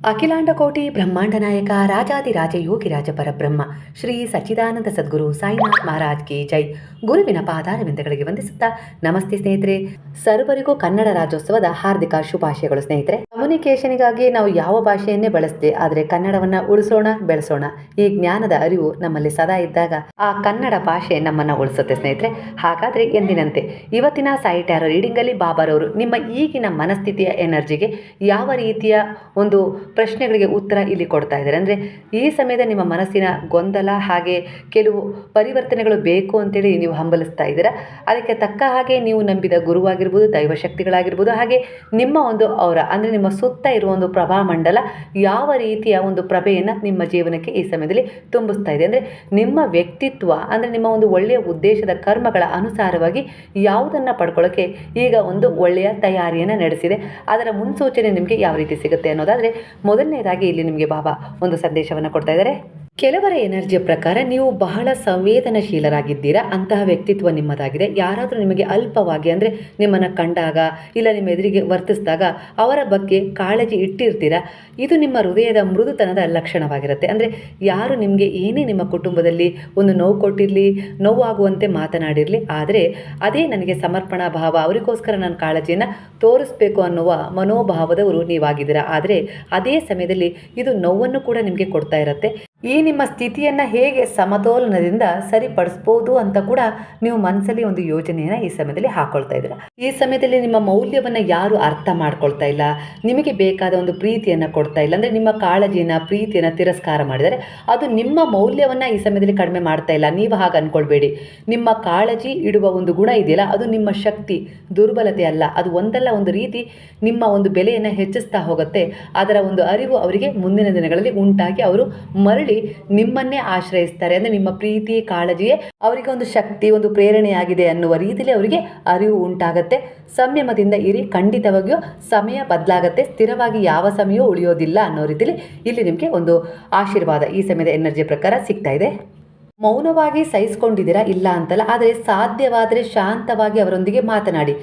ಅಖಿಲಾಂಡ ಕೋಟಿ ಬ್ರಹ್ಮಾಂಡ ನಾಯಕ ರಾಜಾದಿರಾಜ ಯೋಗಿರಾಜ ಪರಬ್ರಹ್ಮ ಶ್ರೀ ಸಚ್ಚಿದಾನಂದ ಸದ್ಗುರು ಸಾಯಿನಾಥ್ ಮಹಾರಾಜ್ ಕಿ ಜೈ. ಗುರುವಿನ ಪಾದಾರವಿಂದಗಳಿಗೆ ವಂದಿಸುತ್ತಾ ನಮಸ್ತೆ ಸ್ನೇಹಿತರೆ. ಸರ್ವರಿಗೂ ಕನ್ನಡ ರಾಜ್ಯೋತ್ಸವದ ಹಾರ್ದಿಕ ಶುಭಾಶಯಗಳು ಸ್ನೇಹಿತರೆ. ಕಮ್ಯುನಿಕೇಷನ್ಗಾಗಿ ನಾವು ಯಾವ ಭಾಷೆಯನ್ನೇ ಬಳಸದೆ ಆದರೆ ಕನ್ನಡವನ್ನ ಉಳಿಸೋಣ, ಬೆಳೆಸೋಣ ಈ ಜ್ಞಾನದ ಅರಿವು ನಮ್ಮಲ್ಲಿ ಸದಾ ಇದ್ದಾಗ ಆ ಕನ್ನಡ ಭಾಷೆ ನಮ್ಮನ್ನ ಉಳಿಸುತ್ತೆ ಸ್ನೇಹಿತರೆ. ಹಾಗಾದ್ರೆ ಎಂದಿನಂತೆ ಇವತ್ತಿನ ಸಾಯಿ ಟ್ಯಾರೋ ರೀಡಿಂಗ್ ಅಲ್ಲಿ ಬಾಬಾರವರು ನಿಮ್ಮ ಈಗಿನ ಮನಸ್ಥಿತಿಯ ಎನರ್ಜಿಗೆ ಯಾವ ರೀತಿಯ ಒಂದು ಪ್ರಶ್ನೆಗಳಿಗೆ ಉತ್ತರ ಇಲ್ಲಿ ಕೊಡ್ತಾ ಇದ್ದಾರೆ. ಅಂದರೆ ಈ ಸಮಯದ ನಿಮ್ಮ ಮನಸ್ಸಿನ ಗೊಂದಲ ಹಾಗೆ ಕೆಲವು ಪರಿವರ್ತನೆಗಳು ಬೇಕು ಅಂತೇಳಿ ನೀವು ಹಂಬಲಿಸ್ತಾ ಇದ್ದೀರಾ? ಅದಕ್ಕೆ ತಕ್ಕ ಹಾಗೆ ನೀವು ನಂಬಿದ ಗುರುವಾಗಿರ್ಬೋದು ದೈವಶಕ್ತಿಗಳಾಗಿರ್ಬೋದು ಹಾಗೆ ನಿಮ್ಮ ಒಂದು ಅವರ, ಅಂದರೆ ನಿಮ್ಮ ಸುತ್ತ ಇರುವ ಒಂದು ಪ್ರಭಾ ಮಂಡಲ ಯಾವ ರೀತಿಯ ಒಂದು ಪ್ರಭೆಯನ್ನು ನಿಮ್ಮ ಜೀವನಕ್ಕೆ ಈ ಸಮಯದಲ್ಲಿ ತುಂಬಿಸ್ತಾ ಇದೆ? ಅಂದರೆ ನಿಮ್ಮ ವ್ಯಕ್ತಿತ್ವ, ಅಂದರೆ ನಿಮ್ಮ ಒಂದು ಒಳ್ಳೆಯ ಉದ್ದೇಶದ ಕರ್ಮಗಳ ಅನುಸಾರವಾಗಿ ಯಾವುದನ್ನು ಪಡ್ಕೊಳ್ಳೋಕ್ಕೆ ಈಗ ಒಂದು ಒಳ್ಳೆಯ ತಯಾರಿಯನ್ನು ನಡೆಸಿದೆ. ಅದರ ಮುನ್ಸೂಚನೆ ನಿಮಗೆ ಯಾವ ರೀತಿ ಸಿಗುತ್ತೆ ಅನ್ನೋದಾದರೆ ಮೊದಲನೇದಾಗಿ ಇಲ್ಲಿ ನಿಮಗೆ ಬಾಬಾ ಒಂದು ಸಂದೇಶವನ್ನು ಕೊಡ್ತಾ ಇದ್ದಾರೆ. ಕೆಲವರ ಎನರ್ಜಿಯ ಪ್ರಕಾರ ನೀವು ಬಹಳ ಸಂವೇದನಶೀಲರಾಗಿದ್ದೀರಾ, ಅಂತಹ ವ್ಯಕ್ತಿತ್ವ ನಿಮ್ಮದಾಗಿದೆ. ಯಾರಾದರೂ ನಿಮಗೆ ಅಲ್ಪವಾಗಿ ಅಂದರೆ ನಿಮ್ಮನ್ನು ಕಂಡಾಗ, ಇಲ್ಲ ನಿಮ್ಮ ಎದುರಿಗೆ ವರ್ತಿಸಿದಾಗ ಅವರ ಬಗ್ಗೆ ಕಾಳಜಿ ಇಟ್ಟಿರ್ತೀರಾ? ಇದು ನಿಮ್ಮ ಹೃದಯದ ಮೃದುತನದ ಲಕ್ಷಣವಾಗಿರುತ್ತೆ. ಅಂದರೆ ಯಾರು ನಿಮಗೆ ಏನೇ ನಿಮ್ಮ ಕುಟುಂಬದಲ್ಲಿ ಒಂದು ನೋವು ಕೊಟ್ಟಿರಲಿ, ನೋವಾಗುವಂತೆ ಮಾತನಾಡಿರಲಿ, ಆದರೆ ಅದೇ ನನಗೆ ಸಮರ್ಪಣಾ ಭಾವ, ಅವರಿಗೋಸ್ಕರ ನಾನು ಕಾಳಜಿಯನ್ನು ತೋರಿಸ್ಬೇಕು ಅನ್ನುವ ಮನೋಭಾವದವರು ನೀವಾಗಿದ್ದೀರಾ. ಆದರೆ ಅದೇ ಸಮಯದಲ್ಲಿ ಇದು ನೋವನ್ನು ಕೂಡ ನಿಮಗೆ ಕೊಡ್ತಾ ಇರುತ್ತೆ. ಈ ನಿಮ್ಮ ಸ್ಥಿತಿಯನ್ನು ಹೇಗೆ ಸಮತೋಲನದಿಂದ ಸರಿಪಡಿಸ್ಬೋದು ಅಂತ ಕೂಡ ನೀವು ಮನಸ್ಸಲ್ಲಿ ಒಂದು ಯೋಜನೆಯನ್ನು ಈ ಸಮಯದಲ್ಲಿ ಹಾಕೊಳ್ತಾ ಇದ್ದೀರಾ. ಈ ಸಮಯದಲ್ಲಿ ನಿಮ್ಮ ಮೌಲ್ಯವನ್ನು ಯಾರು ಅರ್ಥ ಮಾಡ್ಕೊಳ್ತಾ ಇಲ್ಲ? ನಿಮಗೆ ಬೇಕಾದ ಒಂದು ಪ್ರೀತಿಯನ್ನು ಕೊಡ್ತಾ ಇಲ್ಲ. ಅಂದರೆ ನಿಮ್ಮ ಕಾಳಜಿನ ಪ್ರೀತಿಯನ್ನು ತಿರಸ್ಕಾರ ಮಾಡಿದರೆ ಅದು ನಿಮ್ಮ ಮೌಲ್ಯವನ್ನು ಈ ಸಮಯದಲ್ಲಿ ಕಡಿಮೆ ಮಾಡ್ತಾ ಇಲ್ಲ. ನೀವು ಹಾಗೆ ಅಂದ್ಕೊಳ್ಬೇಡಿ ನಿಮ್ಮ ಕಾಳಜಿ ಇಡುವ ಒಂದು ಗುಣ ಇದೆಯಲ್ಲ, ಅದು ನಿಮ್ಮ ಶಕ್ತಿ. ದುರ್ಬಲತೆ ಅಲ್ಲ. ಅದು ಒಂದಲ್ಲ, ಒಂದು ರೀತಿ ನಿಮ್ಮ ಒಂದು ಬೆಲೆಯನ್ನು ಹೆಚ್ಚಿಸ್ತಾ ಹೋಗುತ್ತೆ. ಅದರ ಒಂದು ಅರಿವು ಅವರಿಗೆ ಮುಂದಿನ ದಿನಗಳಲ್ಲಿ ಉಂಟಾಗಿ ಅವರು ಮರಳಿ ನಿಮ್ಮನ್ನೇ ಆಶ್ರಯಿಸ್ತಾರೆ. ಅಂದರೆ ನಿಮ್ಮ ಪ್ರೀತಿ, ಕಾಳಜಿಯೇ ಅವರಿಗೆ ಒಂದು ಶಕ್ತಿ, ಒಂದು ಪ್ರೇರಣೆಯಾಗಿದೆ ಅನ್ನುವ ರೀತಿಯಲ್ಲಿ ಅವರಿಗೆ ಅರಿವು ಉಂಟಾಗತ್ತೆ. ಸಂಯಮದಿಂದ ಇರಿ, ಖಂಡಿತವಾಗಿಯೂ ಸಮಯ ಬದಲಾಗತ್ತೆ, ಸ್ಥಿರವಾಗಿ ಯಾವ ಸಮಯವೂ ಉಳಿಯೋದಿಲ್ಲ ಅನ್ನೋ ರೀತಿಯಲ್ಲಿ ಇಲ್ಲಿ ನಿಮಗೆ ಒಂದು ಆಶೀರ್ವಾದ ಈ ಸಮಯದ ಎನರ್ಜಿ ಪ್ರಕಾರ ಸಿಗ್ತಾ ಇದೆ. ಮೌನವಾಗಿ ಸಹಿಸ್ಕೊಂಡಿದ್ದೀರಾ? ಇಲ್ಲ ಅಂತಲ್ಲ. ಆದರೆ ಸಾಧ್ಯವಾದರೆ ಶಾಂತವಾಗಿ ಅವರೊಂದಿಗೆ ಮಾತನಾಡಿ.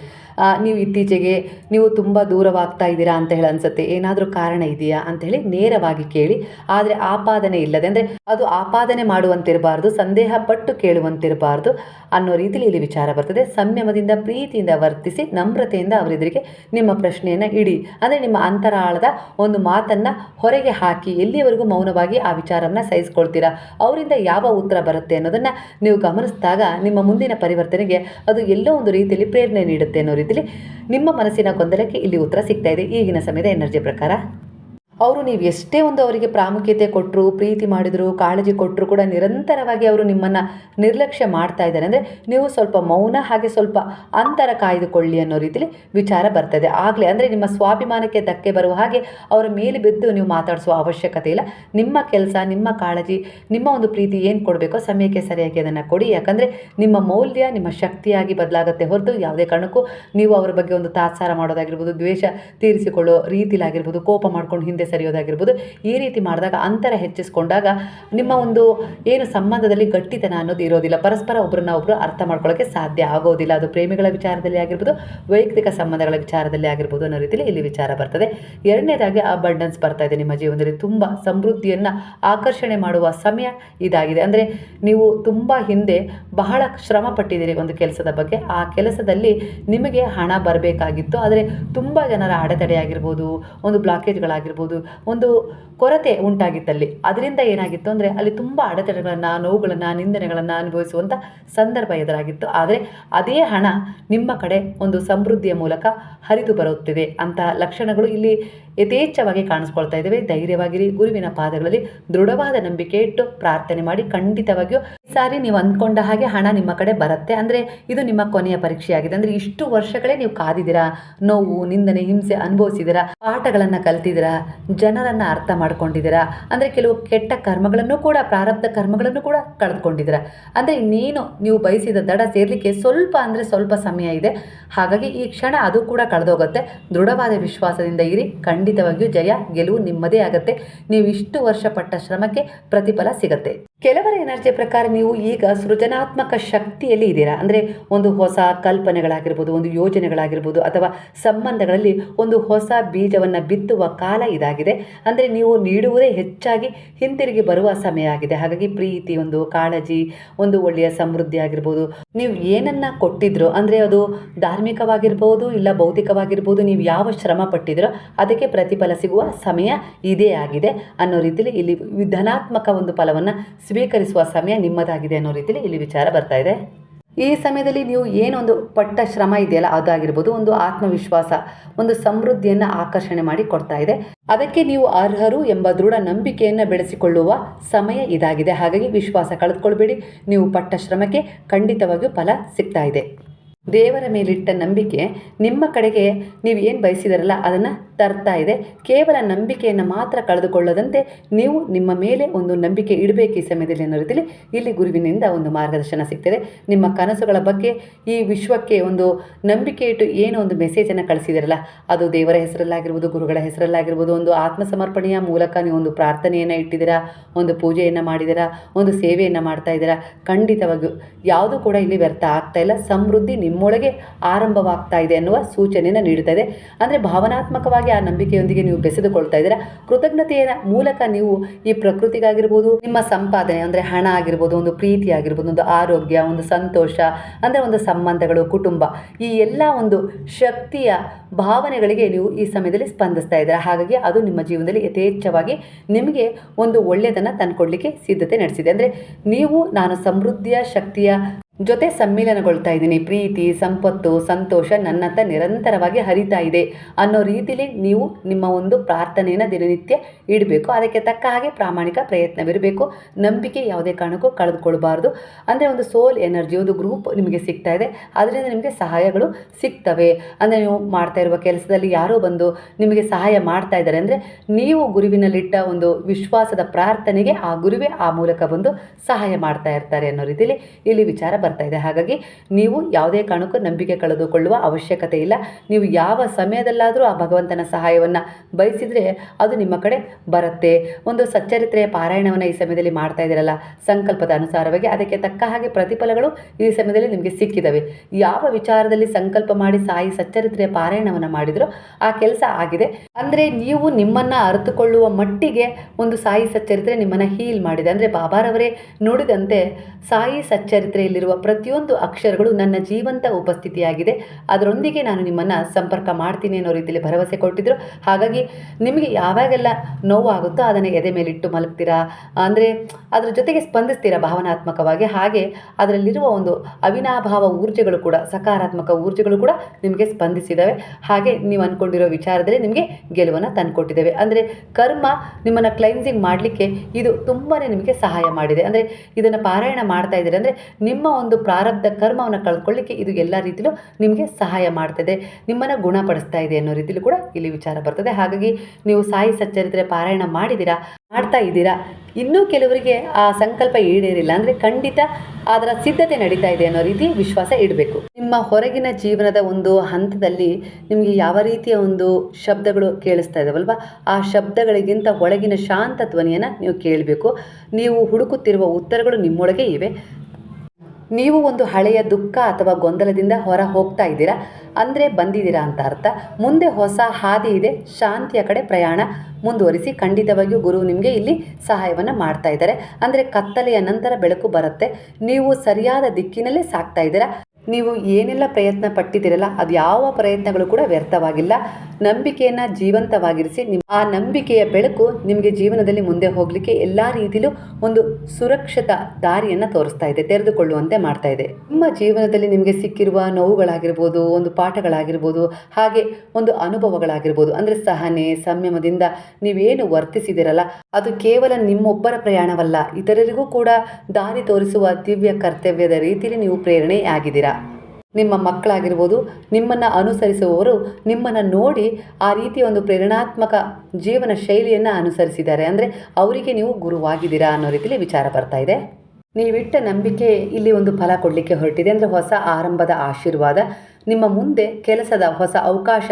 ನೀವು ಇತ್ತೀಚೆಗೆ ನೀವು ತುಂಬ ದೂರವಾಗ್ತಾ ಇದ್ದೀರಾ ಅಂತ ಹೇಳಿ ಅನ್ಸುತ್ತೆ. ಏನಾದರೂ ಕಾರಣ ಇದೆಯಾ ಅಂತ ಹೇಳಿ ನೇರವಾಗಿ ಕೇಳಿ. ಆದರೆ ಆಪಾದನೆ ಇಲ್ಲದೆ, ಅಂದರೆ ಅದು ಆಪಾದನೆ ಮಾಡುವಂತಿರಬಾರ್ದು, ಸಂದೇಹ ಪಟ್ಟು ಕೇಳುವಂತಿರಬಾರ್ದು ಅನ್ನೋ ರೀತಿಯಲ್ಲಿ ಇಲ್ಲಿ ವಿಚಾರ ಬರ್ತದೆ. ಸಂಯಮದಿಂದ, ಪ್ರೀತಿಯಿಂದ ವರ್ತಿಸಿ, ನಮ್ರತೆಯಿಂದ ಅವರೆದುರಿಗೆ ನಿಮ್ಮ ಪ್ರಶ್ನೆಯನ್ನು ಇಡಿ. ಅಂದರೆ ನಿಮ್ಮ ಅಂತರಾಳದ ಒಂದು ಮಾತನ್ನು ಹೊರಗೆ ಹಾಕಿ, ಎಲ್ಲಿಯವರೆಗೂ ಮೌನವಾಗಿ ಆ ವಿಚಾರವನ್ನು ಸಹಿಸ್ಕೊಳ್ತೀರಾ? ಅವರಿಂದ ಯಾವ ಉತ್ತರ ಬರುತ್ತೆ ಅನ್ನೋದನ್ನು ನೀವು ಗಮನಿಸಿದಾಗ ನಿಮ್ಮ ಮುಂದಿನ ಪರಿವರ್ತನೆಗೆ ಅದು ಎಲ್ಲೋ ಒಂದು ರೀತಿಯಲ್ಲಿ ಪ್ರೇರಣೆ ನೀಡುತ್ತೆ ಅನ್ನೋ ರೀತಿಯಲ್ಲಿ ನಿಮ್ಮ ಮನಸ್ಸಿನ ಗೊಂದಲಕ್ಕೆ ಇಲ್ಲಿ ಉತ್ತರ ಸಿಗ್ತಾ ಇದೆ. ಈಗಿನ ಸಮಯದ ಎನರ್ಜಿ ಪ್ರಕಾರ. ಅವರು ನೀವು ಎಷ್ಟೇ ಒಂದು ಅವರಿಗೆ ಪ್ರಾಮುಖ್ಯತೆ ಕೊಟ್ಟರು ಪ್ರೀತಿ ಮಾಡಿದರು, ಕಾಳಜಿ ಕೊಟ್ಟರು ಕೂಡ ನಿರಂತರವಾಗಿ ಅವರು ನಿಮ್ಮನ್ನು ನಿರ್ಲಕ್ಷ್ಯ ಮಾಡ್ತಾ ಇದ್ದಾರೆ. ಅಂದರೆ ನೀವು ಸ್ವಲ್ಪ ಮೌನ ಹಾಗೆ ಸ್ವಲ್ಪ ಅಂತರ ಕಾಯ್ದುಕೊಳ್ಳಿ ಅನ್ನೋ ರೀತಿಯಲ್ಲಿ ವಿಚಾರ ಬರ್ತದೆ. ಆಗಲೇ ಅಂದರೆ ನಿಮ್ಮ ಸ್ವಾಭಿಮಾನಕ್ಕೆ ಧಕ್ಕೆ ಬರುವ ಹಾಗೆ ಅವರ ಮೇಲೆ ಬಿದ್ದು ನೀವು ಮಾತಾಡಿಸುವ ಅವಶ್ಯಕತೆ ಇಲ್ಲ. ನಿಮ್ಮ ಕೆಲಸ, ನಿಮ್ಮ ಕಾಳಜಿ, ನಿಮ್ಮ ಒಂದು ಪ್ರೀತಿ ಏನು ಕೊಡಬೇಕೋ ಸಮಯಕ್ಕೆ ಸರಿಯಾಗಿ ಅದನ್ನು ಕೊಡಿ. ಯಾಕಂದರೆ ನಿಮ್ಮ ಮೌಲ್ಯ, ನಿಮ್ಮ ಶಕ್ತಿಯಾಗಿ ಬದಲಾಗುತ್ತೆ ಹೊರತು ಯಾವುದೇ ಕಾರಣಕ್ಕೂ ನೀವು ಅವರ ಬಗ್ಗೆ ಒಂದು ತಾತ್ಸಾರ ಮಾಡೋದಾಗಿರ್ಬೋದು, ದ್ವೇಷ ತೀರಿಸಿಕೊಳ್ಳೋ ರೀತಿಲಾಗಿರ್ಬೋದು, ಕೋಪ ಮಾಡ್ಕೊಂಡು ಹಿಂದೆ ಸರಿಯೋದಾಗಿರ್ಬೋದು, ಈ ರೀತಿ ಮಾಡಿದಾಗ ಅಂತರ ಹೆಚ್ಚಿಸ್ಕೊಂಡಾಗ ನಿಮ್ಮ ಒಂದು ಏನು ಸಂಬಂಧದಲ್ಲಿ ಗಟ್ಟಿತನ ಅನ್ನೋದು ಇರೋದಿಲ್ಲ. ಪರಸ್ಪರ ಒಬ್ಬರನ್ನ ಒಬ್ಬರು ಅರ್ಥ ಮಾಡ್ಕೊಳ್ಳೋಕ್ಕೆ ಸಾಧ್ಯ ಆಗೋದಿಲ್ಲ. ಅದು ಪ್ರೇಮಿಗಳ ವಿಚಾರದಲ್ಲಿ ಆಗಿರ್ಬೋದು, ವೈಯಕ್ತಿಕ ಸಂಬಂಧಗಳ ವಿಚಾರದಲ್ಲಿ ಆಗಿರ್ಬೋದು ಅನ್ನೋ ರೀತಿಯಲ್ಲಿ ಇಲ್ಲಿ ವಿಚಾರ ಬರ್ತದೆ. ಎರಡನೇದಾಗಿ ಅಬಂಡೆನ್ಸ್ ಬರ್ತಾ ಇದೆ ನಿಮ್ಮ ಜೀವನದಲ್ಲಿ. ತುಂಬ ಸಮೃದ್ಧಿಯನ್ನು ಆಕರ್ಷಣೆ ಮಾಡುವ ಸಮಯ ಇದಾಗಿದೆ. ಅಂದರೆ ನೀವು ತುಂಬ ಹಿಂದೆ ಬಹಳ ಶ್ರಮ ಪಟ್ಟಿದ್ದೀರಿ ಒಂದು ಕೆಲಸದ ಬಗ್ಗೆ. ಆ ಕೆಲಸದಲ್ಲಿ ನಿಮಗೆ ಹಣ ಬರಬೇಕಾಗಿತ್ತು. ಆದರೆ ತುಂಬ ಜನರ ಅಡೆತಡೆ ಆಗಿರ್ಬೋದು, ಒಂದು ಬ್ಲಾಕೇಜ್ಗಳಾಗಿರ್ಬೋದು ಒಂದು ಕೊರತೆ ಉಂಟಾಗಿತ್ತಲ್ಲಿ. ಅದರಿಂದ ಏನಾಗಿತ್ತು ಅಂದರೆ ಅಲ್ಲಿ ತುಂಬ ಅಡೆತಡೆಗಳನ್ನು, ನೋವುಗಳನ್ನು, ನಿಂದನೆಗಳನ್ನು ಅನುಭವಿಸುವಂಥ ಸಂದರ್ಭ ಎದುರಾಗಿತ್ತು. ಆದರೆ ಅದೇ ಹಣ ನಿಮ್ಮ ಕಡೆ ಒಂದು ಸಮೃದ್ಧಿಯ ಮೂಲಕ ಹರಿದು ಬರುತ್ತಿದೆ ಅಂತಹ ಲಕ್ಷಣಗಳು ಇಲ್ಲಿ ಯಥೇಚ್ಛವಾಗಿ ಕಾಣಿಸ್ಕೊಳ್ತಾ ಇದ್ದೇವೆ ಧೈರ್ಯವಾಗಿರಿ, ಗುರುವಿನ ಪಾದಗಳಲ್ಲಿ ದೃಢವಾದ ನಂಬಿಕೆ ಇಟ್ಟು ಪ್ರಾರ್ಥನೆ ಮಾಡಿ. ಖಂಡಿತವಾಗಿಯೂ ಸಾರಿ ನೀವು ಅಂದ್ಕೊಂಡ ಹಾಗೆ ಹಣ ನಿಮ್ಮ ಕಡೆ ಬರುತ್ತೆ. ಅಂದರೆ ಇದು ನಿಮ್ಮ ಕೊನೆಯ ಪರೀಕ್ಷೆಯಾಗಿದೆ. ಅಂದರೆ ಇಷ್ಟು ವರ್ಷಗಳೇ ನೀವು ಕಾದಿದ್ದೀರಾ? ನೋವು, ನಿಂದನೆ, ಹಿಂಸೆ ಅನುಭವಿಸಿದಿರಾ ಪಾಠಗಳನ್ನು ಕಲ್ತಿದ್ದೀರಾ? ಜನರನ್ನು ಅರ್ಥ ಮಾಡ್ಕೊಂಡಿದ್ದೀರಾ? ಅಂದರೆ ಕೆಲವು ಕೆಟ್ಟ ಕರ್ಮಗಳನ್ನು ಕೂಡ, ಪ್ರಾರಬ್ಧ ಕರ್ಮಗಳನ್ನು ಕೂಡ ಕಳೆದುಕೊಂಡಿದ್ದೀರಾ? ಅಂದರೆ ಇನ್ನೇನು ನೀವು ಬಯಸಿದ ದಡ ಸೇರಲಿಕ್ಕೆ ಸ್ವಲ್ಪ ಅಂದರೆ ಸ್ವಲ್ಪ ಸಮಯ ಇದೆ. ಹಾಗಾಗಿ ಈ ಕ್ಷಣ ಅದು ಕೂಡ ಕಳೆದೋಗುತ್ತೆ. ದೃಢವಾದ ವಿಶ್ವಾಸದಿಂದ ಇರಿ. ಖಂಡಿತ ಖಂಡಿತವಾಗಿಯೂ ಜಯ, ಗೆಲುವು ನಿಮ್ಮದೇ ಆಗುತ್ತೆ. ನೀವು ಇಷ್ಟು ವರ್ಷ ಪಟ್ಟ ಶ್ರಮಕ್ಕೆ ಪ್ರತಿಫಲ ಸಿಗತ್ತೆ. ಕೆಲವರ ಎನರ್ಜಿ ಪ್ರಕಾರ ನೀವು ಈಗ ಸೃಜನಾತ್ಮಕ ಶಕ್ತಿಯಲ್ಲಿ ಇದ್ದೀರಾ? ಅಂದರೆ ಒಂದು ಹೊಸ ಕಲ್ಪನೆಗಳಾಗಿರ್ಬೋದು, ಒಂದು ಯೋಜನೆಗಳಾಗಿರ್ಬೋದು, ಅಥವಾ ಸಂಬಂಧಗಳಲ್ಲಿ ಒಂದು ಹೊಸ ಬೀಜವನ್ನು ಬಿತ್ತುವ ಕಾಲ ಇದಾಗಿದೆ. ಅಂದರೆ ನೀವು ನೀಡುವುದೇ ಹೆಚ್ಚಾಗಿ ಹಿಂತಿರುಗಿ ಬರುವ ಸಮಯ ಆಗಿದೆ. ಹಾಗಾಗಿ ಪ್ರೀತಿ, ಒಂದು ಕಾಳಜಿ, ಒಂದು ಒಳ್ಳೆಯ ಸಮೃದ್ಧಿ ಆಗಿರ್ಬೋದು. ನೀವು ಏನನ್ನ ಕೊಟ್ಟಿದ್ರು, ಅಂದರೆ ಅದು ಧಾರ್ಮಿಕವಾಗಿರ್ಬೋದು, ಇಲ್ಲ ಭೌತಿಕವಾಗಿರ್ಬೋದು, ನೀವು ಯಾವ ಶ್ರಮ ಪಟ್ಟಿದ್ರೋ ಅದಕ್ಕೆ ಪ್ರತಿಫಲ ಸಿಗುವ ಸಮಯ ಇದೇ ಆಗಿದೆ ಅನ್ನೋ ರೀತಿಯಲ್ಲಿ ಇಲ್ಲಿ ಧನಾತ್ಮಕ ಒಂದು ಫಲವನ್ನು ಸ್ವೀಕರಿಸುವ ಸಮಯ ನಿಮ್ಮದಾಗಿದೆ ಅನ್ನೋ ರೀತಿಯಲ್ಲಿ ಇಲ್ಲಿ ವಿಚಾರ ಬರ್ತಾ ಇದೆ. ಈ ಸಮಯದಲ್ಲಿ ನೀವು ಏನೊಂದು ಪಟ್ಟ ಶ್ರಮ ಇದೆಯಲ್ಲ, ಅದಾಗಿರ್ಬೋದು, ಒಂದು ಆತ್ಮವಿಶ್ವಾಸ, ಒಂದು ಸಮೃದ್ಧಿಯನ್ನು ಆಕರ್ಷಣೆ ಮಾಡಿ ಕೊಡ್ತಾ ಇದೆ. ಅದಕ್ಕೆ ನೀವು ಅರ್ಹರು ಎಂಬ ದೃಢ ನಂಬಿಕೆಯನ್ನು ಬೆಳೆಸಿಕೊಳ್ಳುವ ಸಮಯ ಇದಾಗಿದೆ. ಹಾಗಾಗಿ ವಿಶ್ವಾಸ ಕಳೆದುಕೊಳ್ಬೇಡಿ. ನೀವು ಪಟ್ಟ ಶ್ರಮಕ್ಕೆ ಖಂಡಿತವಾಗಿಯೂ ಫಲ ಸಿಗ್ತಾ ಇದೆ. ದೇವರ ಮೇಲಿಟ್ಟ ನಂಬಿಕೆ ನಿಮ್ಮ ಕಡೆಗೆ ನೀವು ಏನು ಬಯಸಿದಾರಲ್ಲ ಅದನ್ನು ತರ್ತಾ ಇದೆ. ಕೇವಲ ನಂಬಿಕೆಯನ್ನು ಮಾತ್ರ ಕಳೆದುಕೊಳ್ಳದಂತೆ ನೀವು ನಿಮ್ಮ ಮೇಲೆ ಒಂದು ನಂಬಿಕೆ ಇಡಬೇಕು ಈ ಸಮಯದಲ್ಲಿ ಅನ್ನೋ ರೀತಿಯಲ್ಲಿ ಇಲ್ಲಿ ಗುರುವಿನಿಂದ ಒಂದು ಮಾರ್ಗದರ್ಶನ ಸಿಗ್ತದೆ. ನಿಮ್ಮ ಕನಸುಗಳ ಬಗ್ಗೆ ಈ ವಿಶ್ವಕ್ಕೆ ಒಂದು ನಂಬಿಕೆ ಇಟ್ಟು ಏನೋ ಒಂದು ಮೆಸೇಜನ್ನು ಕಳಿಸಿದಿರಲ್ಲ, ಅದು ದೇವರ ಹೆಸರಲ್ಲಾಗಿರ್ಬೋದು, ಗುರುಗಳ ಹೆಸರಲ್ಲಾಗಿರ್ಬೋದು, ಒಂದು ಆತ್ಮಸಮರ್ಪಣೆಯ ಮೂಲಕ ನೀವು ಒಂದು ಪ್ರಾರ್ಥನೆಯನ್ನು ಇಟ್ಟಿದ್ದೀರಾ, ಒಂದು ಪೂಜೆಯನ್ನು ಮಾಡಿದಿರಾ ಒಂದು ಸೇವೆಯನ್ನು ಮಾಡ್ತಾ ಇದ್ದೀರಾ, ಖಂಡಿತವಾಗಿಯೂ ಯಾವುದೂ ಕೂಡ ಇಲ್ಲಿ ವ್ಯರ್ಥ ಆಗ್ತಾ ಇಲ್ಲ. ಸಮೃದ್ಧಿ ನಿಮ್ಮೊಳಗೆ ಆರಂಭವಾಗ್ತಾ ಇದೆ ಅನ್ನುವ ಸೂಚನೆಯನ್ನು ನೀಡ್ತಾ ಇದೆ ಅಂದರೆ ಭಾವನಾತ್ಮಕವಾಗಿ ಆ ನಂಬಿಕೆಯೊಂದಿಗೆ ನೀವು ಬೆಸೆದುಕೊಳ್ತಾ ಇದ್ದೀರಾ? ಕೃತಜ್ಞತೆಯ ಮೂಲಕ ನೀವು ಈ ಪ್ರಕೃತಿಗಾಗಿರ್ಬೋದು, ನಿಮ್ಮ ಸಂಪಾದನೆ ಅಂದರೆ ಹಣ ಆಗಿರ್ಬೋದು, ಒಂದು ಪ್ರೀತಿ ಆಗಿರ್ಬೋದು, ಒಂದು ಆರೋಗ್ಯ, ಒಂದು ಸಂತೋಷ, ಅಂದರೆ ಒಂದು ಸಂಬಂಧಗಳು, ಕುಟುಂಬ, ಈ ಎಲ್ಲ ಒಂದು ಶಕ್ತಿಯ ಭಾವನೆಗಳಿಗೆ ನೀವು ಈ ಸಮಯದಲ್ಲಿ ಸ್ಪಂದಿಸ್ತಾ ಇದ್ದೀರಾ? ಹಾಗಾಗಿ ಅದು ನಿಮ್ಮ ಜೀವನದಲ್ಲಿ ಯಥೇಚ್ಛವಾಗಿ ನಿಮಗೆ ಒಂದು ಒಳ್ಳೆಯದನ್ನು ತಂದುಕೊಡ್ಲಿಕ್ಕೆ ಸಿದ್ಧತೆ ನಡೆಸಿದೆ. ಅಂದರೆ ನೀವು, ನಾನು ಸಮೃದ್ಧಿಯ ಶಕ್ತಿಯ ಜೊತೆ ಸಮ್ಮಿಲನಗೊಳ್ತಾ ಇದ್ದೀನಿ. ಪ್ರೀತಿ, ಸಂಪತ್ತು, ಸಂತೋಷ ನನ್ನತ್ತ ನಿರಂತರವಾಗಿ ಹರಿತಾ ಇದೆ ಅನ್ನೋ ರೀತಿಲಿ ನೀವು ನಿಮ್ಮ ಒಂದು ಪ್ರಾರ್ಥನೆಯನ್ನು ದಿನನಿತ್ಯ ಇಡಬೇಕು. ಅದಕ್ಕೆ ತಕ್ಕ ಹಾಗೆ ಪ್ರಾಮಾಣಿಕ ಪ್ರಯತ್ನವಿರಬೇಕು. ನಂಬಿಕೆ ಯಾವುದೇ ಕಾರಣಕ್ಕೂ ಕಳೆದುಕೊಳ್ಬಾರ್ದು. ಅಂದರೆ ಒಂದು ಸೋಲ್ ಎನರ್ಜಿ, ಒಂದು ಗ್ರೂಪ್ ನಿಮಗೆ ಸಿಗ್ತಾ ಇದೆ. ಅದರಿಂದ ನಿಮಗೆ ಸಹಾಯಗಳು ಸಿಗ್ತವೆ. ಅಂದರೆ ನೀವು ಮಾಡ್ತಾ ಇರುವ ಕೆಲಸದಲ್ಲಿ ಯಾರೋ ಬಂದು ನಿಮಗೆ ಸಹಾಯ ಮಾಡ್ತಾ ಇದ್ದಾರೆ ಅಂದರೆ ನೀವು ಗುರುವಿನಲ್ಲಿಟ್ಟ ಒಂದು ವಿಶ್ವಾಸದ ಪ್ರಾರ್ಥನೆಗೆ ಆ ಗುರುವೇ ಆ ಮೂಲಕ ಬಂದು ಸಹಾಯ ಮಾಡ್ತಾ ಇರ್ತಾರೆ ಅನ್ನೋ ರೀತಿಯಲ್ಲಿ ಇಲ್ಲಿ ವಿಚಾರ ಬರ್ತಾ ಇದೆ. ಹಾಗಾಗಿ ನೀವು ಯಾವುದೇ ಕಾರಣಕ್ಕೂ ನಂಬಿಕೆ ಕಳೆದುಕೊಳ್ಳುವ ಅವಶ್ಯಕತೆ ಇಲ್ಲ. ನೀವು ಯಾವ ಸಮಯದಲ್ಲಾದರೂ ಆ ಭಗವಂತನ ಸಹಾಯವನ್ನು ಬಯಸಿದರೆ ಅದು ನಿಮ್ಮ ಕಡೆ ಬರುತ್ತೆ. ಒಂದು ಸಚ್ಚರಿತ್ರೆಯ ಪಾರಾಯಣವನ್ನು ಈ ಸಮಯದಲ್ಲಿ ಮಾಡ್ತಾ ಇದ್ದೀರಲ್ಲ, ಸಂಕಲ್ಪದ ಅನುಸಾರವಾಗಿ ಅದಕ್ಕೆ ತಕ್ಕ ಹಾಗೆ ಪ್ರತಿಫಲಗಳು ಈ ಸಮಯದಲ್ಲಿ ನಿಮಗೆ ಸಿಕ್ಕಿದವೆ. ಯಾವ ವಿಚಾರದಲ್ಲಿ ಸಂಕಲ್ಪ ಮಾಡಿ ಸಾಯಿ ಸಚ್ಚರಿತ್ರೆಯ ಪಾರಾಯಣವನ್ನು ಮಾಡಿದರೂ ಆ ಕೆಲಸ ಆಗಿದೆ. ಅಂದರೆ ನೀವು ನಿಮ್ಮನ್ನು ಅರಿತುಕೊಳ್ಳುವ ಮಟ್ಟಿಗೆ ಒಂದು ಸಾಯಿ ಸಚ್ಚರಿತ್ರೆ ನಿಮ್ಮನ್ನು ಹೀಲ್ ಮಾಡಿದೆ. ಅಂದರೆ ಬಾಬಾರವರೇ ನುಡಿದಂತೆ ಸಾಯಿ ಸಚ್ಚರಿತ್ರೆಯಲ್ಲಿರುವ ಪ್ರತಿಯೊಂದು ಅಕ್ಷರಗಳು ನನ್ನ ಜೀವಂತ ಉಪಸ್ಥಿತಿಯಾಗಿದೆ. ಅದರೊಂದಿಗೆ ನಾನು ನಿಮ್ಮನ್ನು ಸಂಪರ್ಕ ಮಾಡ್ತೀನಿ ಅನ್ನೋ ರೀತಿಯಲ್ಲಿ ಭರವಸೆ ಕೊಟ್ಟಿದ್ದರು ಹಾಗಾಗಿ ನಿಮಗೆ ಯಾವಾಗೆಲ್ಲ ನೋವಾಗುತ್ತೋ ಅದನ್ನು ಎದೆ ಮೇಲಿಟ್ಟು ಮಲಗ್ತೀರಾ? ಅಂದರೆ ಅದರ ಜೊತೆಗೆ ಸ್ಪಂದಿಸ್ತೀರಾ ಭಾವನಾತ್ಮಕವಾಗಿ? ಹಾಗೆ ಅದರಲ್ಲಿರುವ ಒಂದು ಅವಿನಾಭಾವ ಊರ್ಜೆಗಳು ಕೂಡ, ಸಕಾರಾತ್ಮಕ ಊರ್ಜೆಗಳು ಕೂಡ ನಿಮಗೆ ಸ್ಪಂದಿಸಿದ್ದಾವೆ ಹಾಗೆ ನೀವು ಅಂದ್ಕೊಂಡಿರೋ ವಿಚಾರದಲ್ಲಿ ನಿಮಗೆ ಗೆಲುವನ್ನು ತಂದುಕೊಟ್ಟಿದ್ದೇವೆ ಅಂದರೆ ಕರ್ಮ ನಿಮ್ಮನ್ನು ಕ್ಲೈನ್ಸಿಂಗ್ ಮಾಡಲಿಕ್ಕೆ ಇದು ತುಂಬಾ ನಿಮಗೆ ಸಹಾಯ ಮಾಡಿದೆ. ಅಂದರೆ ಇದನ್ನು ಪಾರಾಯಣ ಮಾಡ್ತಾ ಇದ್ದೀರಿ. ಅಂದರೆ ನಿಮ್ಮ ಒಂದು ಪ್ರಾರಬ್ಧ ಕರ್ಮವನ್ನು ಕಳ್ಕೊಳ್ಳಿಕ್ಕೆ ಇದು ಎಲ್ಲ ರೀತಿಯಲ್ಲೂ ನಿಮಗೆ ಸಹಾಯ ಮಾಡ್ತದೆ. ನಿಮ್ಮನ್ನು ಗುಣಪಡಿಸ್ತಾ ಇದೆ ಅನ್ನೋ ರೀತಿಯಲ್ಲೂ ಕೂಡ ಇಲ್ಲಿ ವಿಚಾರ ಬರ್ತದೆ. ಹಾಗಾಗಿ ನೀವು ಸಾಯಿ ಸಚ್ಚರಿತ್ರೆ ಪಾರಾಯಣ ಮಾಡಿದ್ದೀರಾ ಮಾಡ್ತಾ ಇದ್ದೀರಾ, ಇನ್ನೂ ಕೆಲವರಿಗೆ ಆ ಸಂಕಲ್ಪ ಈಡೇರಿಲ್ಲ ಅಂದರೆ ಖಂಡಿತ ಅದರ ಸಿದ್ಧತೆ ನಡೀತಾ ಇದೆ ಅನ್ನೋ ರೀತಿ ವಿಶ್ವಾಸ ಇಡಬೇಕು. ನಿಮ್ಮ ಹೊರಗಿನ ಜೀವನದ ಒಂದು ಹಂತದಲ್ಲಿ ನಿಮಗೆ ಯಾವ ರೀತಿಯ ಒಂದು ಶಬ್ದಗಳು ಕೇಳಿಸ್ತಾ ಇದ್ದಾವಲ್ವಾ ಆ ಶಬ್ದಗಳಿಗಿಂತ ಒಳಗಿನ ಶಾಂತ ಧ್ವನಿಯನ್ನು ನೀವು ಕೇಳಬೇಕು. ನೀವು ಹುಡುಕುತ್ತಿರುವ ಉತ್ತರಗಳು ನಿಮ್ಮೊಳಗೆ ಇವೆ. ನೀವು ಒಂದು ಹಳೆಯ ದುಃಖ ಅಥವಾ ಗೊಂದಲದಿಂದ ಹೊರ ಹೋಗ್ತಾ ಇದ್ದೀರಾ? ಅಂದರೆ ಬಂದಿದ್ದೀರಾ ಅಂತ ಅರ್ಥ. ಮುಂದೆ ಹೊಸ ಹಾದಿ ಇದೆ, ಶಾಂತಿಯ ಕಡೆ ಪ್ರಯಾಣ ಮುಂದುವರಿಸಿ ಖಂಡಿತವಾಗಿಯೂ ಗುರು ನಿಮಗೆ ಇಲ್ಲಿ ಸಹಾಯವನ್ನು ಮಾಡ್ತಾ ಇದ್ದಾರೆ. ಅಂದರೆ ಕತ್ತಲೆಯ ನಂತರ ಬೆಳಕು ಬರುತ್ತೆ. ನೀವು ಸರಿಯಾದ ದಿಕ್ಕಿನಲ್ಲೇ ಸಾಕ್ತಾ ಇದ್ದೀರಾ? ನೀವು ಏನೆಲ್ಲ ಪ್ರಯತ್ನ ಪಟ್ಟಿದ್ದೀರಲ್ಲ, ಅದು ಯಾವ ಪ್ರಯತ್ನಗಳು ಕೂಡ ವ್ಯರ್ಥವಾಗಿಲ್ಲ. ನಂಬಿಕೆಯನ್ನು ಜೀವಂತವಾಗಿರಿಸಿ ನಿಮ್ಮ ಆ ನಂಬಿಕೆಯ ಬೆಳಕು ನಿಮಗೆ ಜೀವನದಲ್ಲಿ ಮುಂದೆ ಹೋಗಲಿಕ್ಕೆ ಎಲ್ಲ ರೀತಿಯಲ್ಲೂ ಒಂದು ಸುರಕ್ಷಿತ ದಾರಿಯನ್ನು ತೋರಿಸ್ತಾ ಇದೆ, ತೆರೆದುಕೊಳ್ಳುವಂತೆ ಮಾಡ್ತಾ ಇದೆ. ನಿಮ್ಮ ಜೀವನದಲ್ಲಿ ನಿಮಗೆ ಸಿಕ್ಕಿರುವ ನೋವುಗಳಾಗಿರ್ಬೋದು, ಒಂದು ಪಾಠಗಳಾಗಿರ್ಬೋದು, ಹಾಗೆ ಒಂದು ಅನುಭವಗಳಾಗಿರ್ಬೋದು, ಅಂದರೆ ಸಹನೆ, ಸಂಯಮದಿಂದ ನೀವೇನು ವರ್ತಿಸಿದಿರಲ್ಲ, ಅದು ಕೇವಲ ನಿಮ್ಮೊಬ್ಬರ ಪ್ರಯಾಣವಲ್ಲ, ಇತರರಿಗೂ ಕೂಡ ದಾರಿ ತೋರಿಸುವ ದಿವ್ಯ ಕರ್ತವ್ಯದ ರೀತಿಯಲ್ಲಿ ನೀವು ಪ್ರೇರಣೆ ಆಗಿದ್ದೀರಾ. ನಿಮ್ಮ ಮಕ್ಕಳಾಗಿರ್ಬೋದು, ನಿಮ್ಮನ್ನು ಅನುಸರಿಸುವವರು ನಿಮ್ಮನ್ನು ನೋಡಿ ಆ ರೀತಿಯ ಒಂದು ಪ್ರೇರಣಾತ್ಮಕ ಜೀವನ ಶೈಲಿಯನ್ನು ಅನುಸರಿಸಿದ್ದಾರೆ. ಅಂದರೆ ಅವರಿಗೆ ನೀವು ಗುರುವಾಗಿದ್ದೀರಾ ಅನ್ನೋ ರೀತಿಯಲ್ಲಿ ವಿಚಾರ ಬರ್ತಾ ಇದೆ. ನೀವಿಟ್ಟ ನಂಬಿಕೆ ಇಲ್ಲಿ ಒಂದು ಫಲ ಕೊಡಲಿಕ್ಕೆ ಹೊರಟಿದೆ. ಅಂದರೆ ಹೊಸ ಆರಂಭದ ಆಶೀರ್ವಾದ, ನಿಮ್ಮ ಮುಂದೆ ಕೆಲಸದ ಹೊಸ ಅವಕಾಶ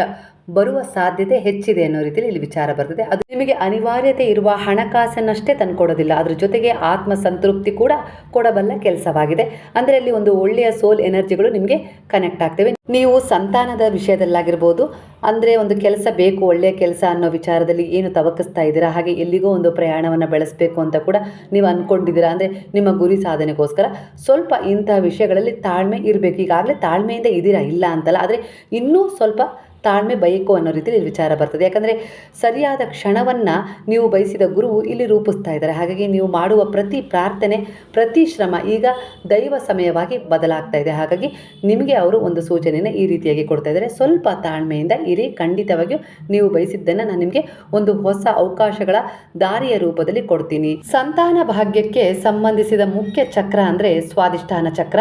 ಬರುವ ಸಾಧ್ಯತೆ ಹೆಚ್ಚಿದೆ ಅನ್ನೋ ರೀತಿಯಲ್ಲಿ ಇಲ್ಲಿ ವಿಚಾರ ಬರ್ತದೆ. ಅದು ನಿಮಗೆ ಅನಿವಾರ್ಯತೆ ಇರುವ ಹಣಕಾಸನ್ನಷ್ಟೇ ತಂದುಕೊಡೋದಿಲ್ಲ ಅದ್ರ ಜೊತೆಗೆ ಆತ್ಮ ಸಂತೃಪ್ತಿ ಕೂಡ ಕೊಡಬಲ್ಲ ಕೆಲಸವಾಗಿದೆ. ಅಂದರೆ ಅಲ್ಲಿ ಒಂದು ಒಳ್ಳೆಯ ಸೋಲ್ ಎನರ್ಜಿಗಳು ನಿಮಗೆ ಕನೆಕ್ಟ್ ಆಗ್ತವೆ. ನೀವು ಸಂತಾನದ ವಿಷಯದಲ್ಲಾಗಿರ್ಬೋದು, ಅಂದರೆ ಒಂದು ಕೆಲಸ ಬೇಕು, ಒಳ್ಳೆಯ ಕೆಲಸ ಅನ್ನೋ ವಿಚಾರದಲ್ಲಿ ಏನು ತವಕಿಸ್ತಾ ಇದ್ದೀರಾ? ಹಾಗೆ ಎಲ್ಲಿಗೋ ಒಂದು ಪ್ರಯಾಣವನ್ನು ಬೆಳೆಸಬೇಕು ಅಂತ ಕೂಡ ನೀವು ಅಂದ್ಕೊಂಡಿದ್ದೀರಾ ಅಂದರೆ ನಿಮ್ಮ ಗುರಿ ಸಾಧನೆಗೋಸ್ಕರ ಸ್ವಲ್ಪ ಇಂತಹ ವಿಷಯಗಳಲ್ಲಿ ತಾಳ್ಮೆ ಇರಬೇಕು. ಈಗಾಗಲೇ ತಾಳ್ಮೆಯಿಂದ ಇದ್ದೀರಾ? ಇಲ್ಲ ಅಂತಲ್ಲ. ಆದರೆ ಇನ್ನೂ ಸ್ವಲ್ಪ ತಾಳ್ಮೆ ಬಯಕು ಅನ್ನೋ ರೀತಿಯಲ್ಲಿ ವಿಚಾರ ಬರ್ತದೆ. ಯಾಕಂದರೆ ಸರಿಯಾದ ಕ್ಷಣವನ್ನು ನೀವು ಬಯಸಿದ ಗುರುವು ಇಲ್ಲಿ ರೂಪಿಸ್ತಾ ಇದ್ದಾರೆ. ಹಾಗಾಗಿ ನೀವು ಮಾಡುವ ಪ್ರತಿ ಪ್ರಾರ್ಥನೆ, ಪ್ರತಿ ಶ್ರಮ ಈಗ ದೈವ ಸಮಯವಾಗಿ ಬದಲಾಗ್ತಾ ಇದೆ. ಹಾಗಾಗಿ ನಿಮಗೆ ಅವರು ಒಂದು ಸೂಚನೆಯನ್ನು ಈ ರೀತಿಯಾಗಿ ಕೊಡ್ತಾ ಇದ್ದಾರೆ. ಸ್ವಲ್ಪ ತಾಳ್ಮೆಯಿಂದ ಇರಿ. ಖಂಡಿತವಾಗಿಯೂ ನೀವು ಬಯಸಿದ್ದನ್ನು ನಾನು ನಿಮಗೆ ಒಂದು ಹೊಸ ಅವಕಾಶಗಳ ದಾರಿಯ ರೂಪದಲ್ಲಿ ಕೊಡ್ತೀನಿ. ಸಂತಾನ ಭಾಗ್ಯಕ್ಕೆ ಸಂಬಂಧಿಸಿದ ಮುಖ್ಯ ಚಕ್ರ ಅಂದರೆ ಸ್ವಾದಿಷ್ಠಾನ ಚಕ್ರ.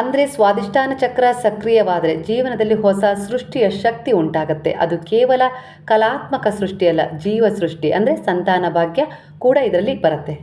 ಅಂದರೆ ಸ್ವಾದಿಷ್ಠಾನ ಚಕ್ರ ಸಕ್ರಿಯವಾದರೆ ಜೀವನದಲ್ಲಿ ಹೊಸ ಸೃಷ್ಟಿಯ ಶಕ್ತಿ ಉಂಟಾಗತ್ತೆ. ಅದು ಕೇವಲ ಕಲಾತ್ಮಕ ಸೃಷ್ಟಿಯಲ್ಲ, ಜೀವ ಸೃಷ್ಟಿ ಅಂದರೆ ಸಂತಾನ ಭಾಗ್ಯ ಕೂಡ ಇದರಲ್ಲಿ ಬರುತ್ತೆ.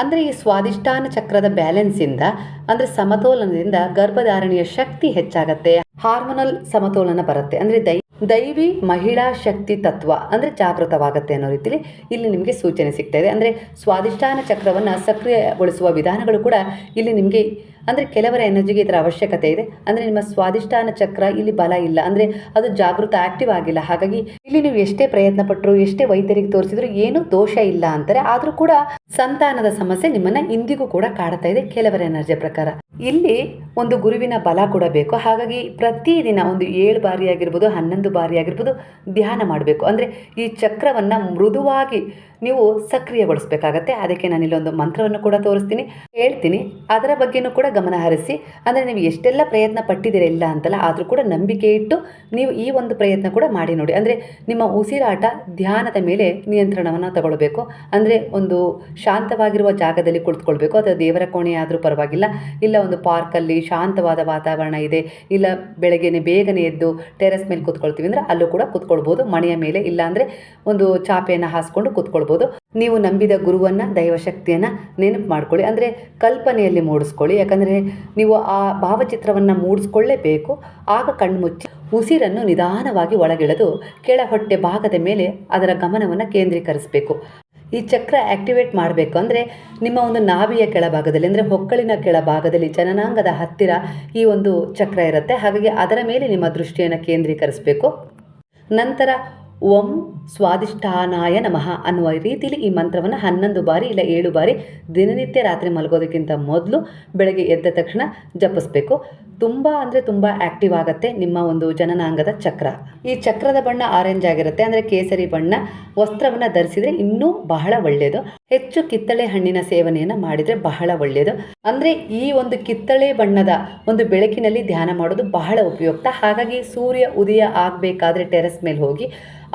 ಅಂದರೆ ಈ ಸ್ವಾದಿಷ್ಠಾನ ಚಕ್ರದ ಬ್ಯಾಲೆನ್ಸಿಂದ ಅಂದರೆ ಸಮತೋಲನದಿಂದ ಗರ್ಭಧಾರಣೆಯ ಶಕ್ತಿ ಹೆಚ್ಚಾಗತ್ತೆ. ಹಾರ್ಮೋನಲ್ ಸಮತೋಲನ ಬರುತ್ತೆ. ಅಂದರೆ ದೈ, ದೈವಿ ಮಹಿಳಾ ಶಕ್ತಿ ತತ್ವ ಅಂದರೆ ಜಾಗೃತವಾಗುತ್ತೆ ಅನ್ನೋ ರೀತಿಯಲ್ಲಿ ಇಲ್ಲಿ ನಿಮಗೆ ಸೂಚನೆ ಸಿಗ್ತಾ ಇದೆ. ಅಂದರೆ ಸ್ವಾದಿಷ್ಠಾನ ಚಕ್ರವನ್ನು ಸಕ್ರಿಯಗೊಳಿಸುವ ವಿಧಾನಗಳು ಕೂಡ ಇಲ್ಲಿ ನಿಮಗೆ ಅಂದರೆ ಕೆಲವರ ಎನರ್ಜಿಗೆ ಇದರ ಅವಶ್ಯಕತೆ ಇದೆ. ಅಂದರೆ ನಿಮ್ಮ ಸ್ವಾದಿಷ್ಠಾನ ಚಕ್ರ ಇಲ್ಲಿ ಬಲ ಇಲ್ಲ. ಅಂದರೆ ಅದು ಜಾಗೃತ ಆಕ್ಟಿವ್ ಆಗಿಲ್ಲ. ಹಾಗಾಗಿ ಇಲ್ಲಿ ನೀವು ಎಷ್ಟೇ ಪ್ರಯತ್ನ ಪಟ್ಟರು ಎಷ್ಟೇ ವೈದ್ಯರಿಗೆ ತೋರಿಸಿದ್ರು ಏನೂ ದೋಷ ಇಲ್ಲ ಅಂತಾರೆ. ಆದರೂ ಕೂಡ ಸಂತಾನದ ಸಮಸ್ಯೆ ನಿಮ್ಮನ್ನು ಇಂದಿಗೂ ಕೂಡ ಕಾಡ್ತಾ ಇದೆ ಕೆಲವರ ಎನರ್ಜಿ ಪ್ರಕಾರ. ಇಲ್ಲಿ ಒಂದು ಗುರುವಿನ ಬಲ ಕೂಡ ಬೇಕು. ಹಾಗಾಗಿ ಪ್ರತಿದಿನ ಒಂದು ಏಳು ಬಾರಿ ಆಗಿರ್ಬೋದು, ಹನ್ನೊಂದು ಬಾರಿ ಆಗಿರ್ಬೋದು ಧ್ಯಾನ ಮಾಡಬೇಕು. ಅಂದರೆ ಈ ಚಕ್ರವನ್ನು ಮೃದುವಾಗಿ ನೀವು ಸಕ್ರಿಯಗೊಳಿಸಬೇಕಾಗತ್ತೆ. ಅದಕ್ಕೆ ನಾನು ಇಲ್ಲೊಂದು ಮಂತ್ರವನ್ನು ಕೂಡ ತೋರಿಸ್ತೀನಿ, ಹೇಳ್ತೀನಿ. ಅದರ ಬಗ್ಗೆನೂ ಕೂಡ ಗಮನ ಹರಿಸಿ, ಅಂದರೆ ನೀವು ಎಷ್ಟೆಲ್ಲ ಪ್ರಯತ್ನ ಪಟ್ಟಿದ್ದೀರ ಇಲ್ಲ ಅಂತಲ್ಲ, ಆದರೂ ಕೂಡ ನಂಬಿಕೆ ಇಟ್ಟು ನೀವು ಈ ಒಂದು ಪ್ರಯತ್ನ ಕೂಡ ಮಾಡಿ ನೋಡಿ. ಅಂದರೆ ನಿಮ್ಮ ಉಸಿರಾಟ ಧ್ಯಾನದ ಮೇಲೆ ನಿಯಂತ್ರಣವನ್ನು ತಗೊಳ್ಬೇಕು. ಅಂದರೆ ಒಂದು ಶಾಂತವಾಗಿರುವ ಜಾಗದಲ್ಲಿ ಕುಳಿತುಕೊಳ್ಬೇಕು. ಅಥವಾ ದೇವರ ಕೋಣೆ ಆದರೂ ಪರವಾಗಿಲ್ಲ, ಇಲ್ಲ ಒಂದು ಪಾರ್ಕಲ್ಲಿ ಶಾಂತವಾದ ವಾತಾವರಣ ಇದೆ, ಇಲ್ಲ ಬೆಳಗ್ಗೆನೆ ಬೇಗನೆ ಎದ್ದು ಟೆರೆಸ್ ಮೇಲೆ ಕೂತ್ಕೊಳ್ತೀವಿ ಅಂದರೆ ಅಲ್ಲೂ ಕೂಡ ಕೂತ್ಕೊಳ್ಬೋದು. ಮನೆಯ ಮೇಲೆ ಇಲ್ಲ ಅಂದರೆ ಒಂದು ಚಾಪೆಯನ್ನು ಹಾಸ್ಕೊಂಡು ಕೂತ್ಕೊಳ್ಬೋದು. ನೀವು ನಂಬಿದ ಗುರುವನ್ನು, ದೈವಶಕ್ತಿಯನ್ನು ನೆನಪು ಮಾಡ್ಕೊಳ್ಳಿ. ಅಂದರೆ ಕಲ್ಪನೆಯಲ್ಲಿ ಮೂಡಿಸ್ಕೊಳ್ಳಿ. ಯಾಕಂದರೆ ನೀವು ಆ ಭಾವಚಿತ್ರವನ್ನು ಮೂಡಿಸ್ಕೊಳ್ಳೇಬೇಕು. ಆಗ ಕಣ್ಮುಚ್ಚಿ ಉಸಿರನ್ನು ನಿಧಾನವಾಗಿ ಒಳಗೆಳೆದು ಕೆಳ ಹೊಟ್ಟೆ ಭಾಗದ ಮೇಲೆ ಅದರ ಗಮನವನ್ನು ಕೇಂದ್ರೀಕರಿಸಬೇಕು. ಈ ಚಕ್ರ ಆಕ್ಟಿವೇಟ್ ಮಾಡಬೇಕು. ಅಂದರೆ ನಿಮ್ಮ ಒಂದು ನಾಭಿಯ ಕೆಳಭಾಗದಲ್ಲಿ, ಅಂದರೆ ಹೊಕ್ಕಳಿನ ಕೆಳಭಾಗದಲ್ಲಿ, ಜನನಾಂಗದ ಹತ್ತಿರ ಈ ಒಂದು ಚಕ್ರ ಇರುತ್ತೆ. ಹಾಗಾಗಿ ಅದರ ಮೇಲೆ ನಿಮ್ಮ ದೃಷ್ಟಿಯನ್ನು ಕೇಂದ್ರೀಕರಿಸಬೇಕು. ನಂತರ ಓಂ ಸ್ವಾದಿಷ್ಠಾನಾಯ ನಮಃ ಅನ್ನುವ ರೀತಿಯಲ್ಲಿ ಈ ಮಂತ್ರವನ್ನು ಹನ್ನೊಂದು ಬಾರಿ ಇಲ್ಲ ಏಳು ಬಾರಿ ದಿನನಿತ್ಯ ರಾತ್ರಿ ಮಲಗೋದಕ್ಕಿಂತ ಮೊದಲು ಬೆಳಗ್ಗೆ ಎದ್ದ ತಕ್ಷಣ ಜಪಿಸ್ಬೇಕು. ತುಂಬ ಅಂದರೆ ತುಂಬ ಆ್ಯಕ್ಟಿವ್ ಆಗುತ್ತೆ ನಿಮ್ಮ ಒಂದು ಜನನಾಂಗದ ಚಕ್ರ. ಈ ಚಕ್ರದ ಬಣ್ಣ ಆರೆಂಜ್ ಆಗಿರುತ್ತೆ. ಅಂದರೆ ಕೇಸರಿ ಬಣ್ಣ. ವಸ್ತ್ರವನ್ನು ಧರಿಸಿದರೆ ಇನ್ನೂ ಬಹಳ ಒಳ್ಳೆಯದು ಹೆಚ್ಚು ಕಿತ್ತಳೆ ಹಣ್ಣಿನ ಸೇವನೆಯನ್ನು ಮಾಡಿದರೆ ಬಹಳ ಒಳ್ಳೆಯದು ಅಂದರೆ ಈ ಒಂದು ಕಿತ್ತಳೆ ಬಣ್ಣದ ಒಂದು ಬೆಳಕಿನಲ್ಲಿ ಧ್ಯಾನ ಮಾಡೋದು ಬಹಳ ಉಪಯುಕ್ತ. ಹಾಗಾಗಿ ಸೂರ್ಯ ಉದಯ ಆಗಬೇಕಾದ್ರೆ ಟೆರೆಸ್ ಮೇಲೆ ಹೋಗಿ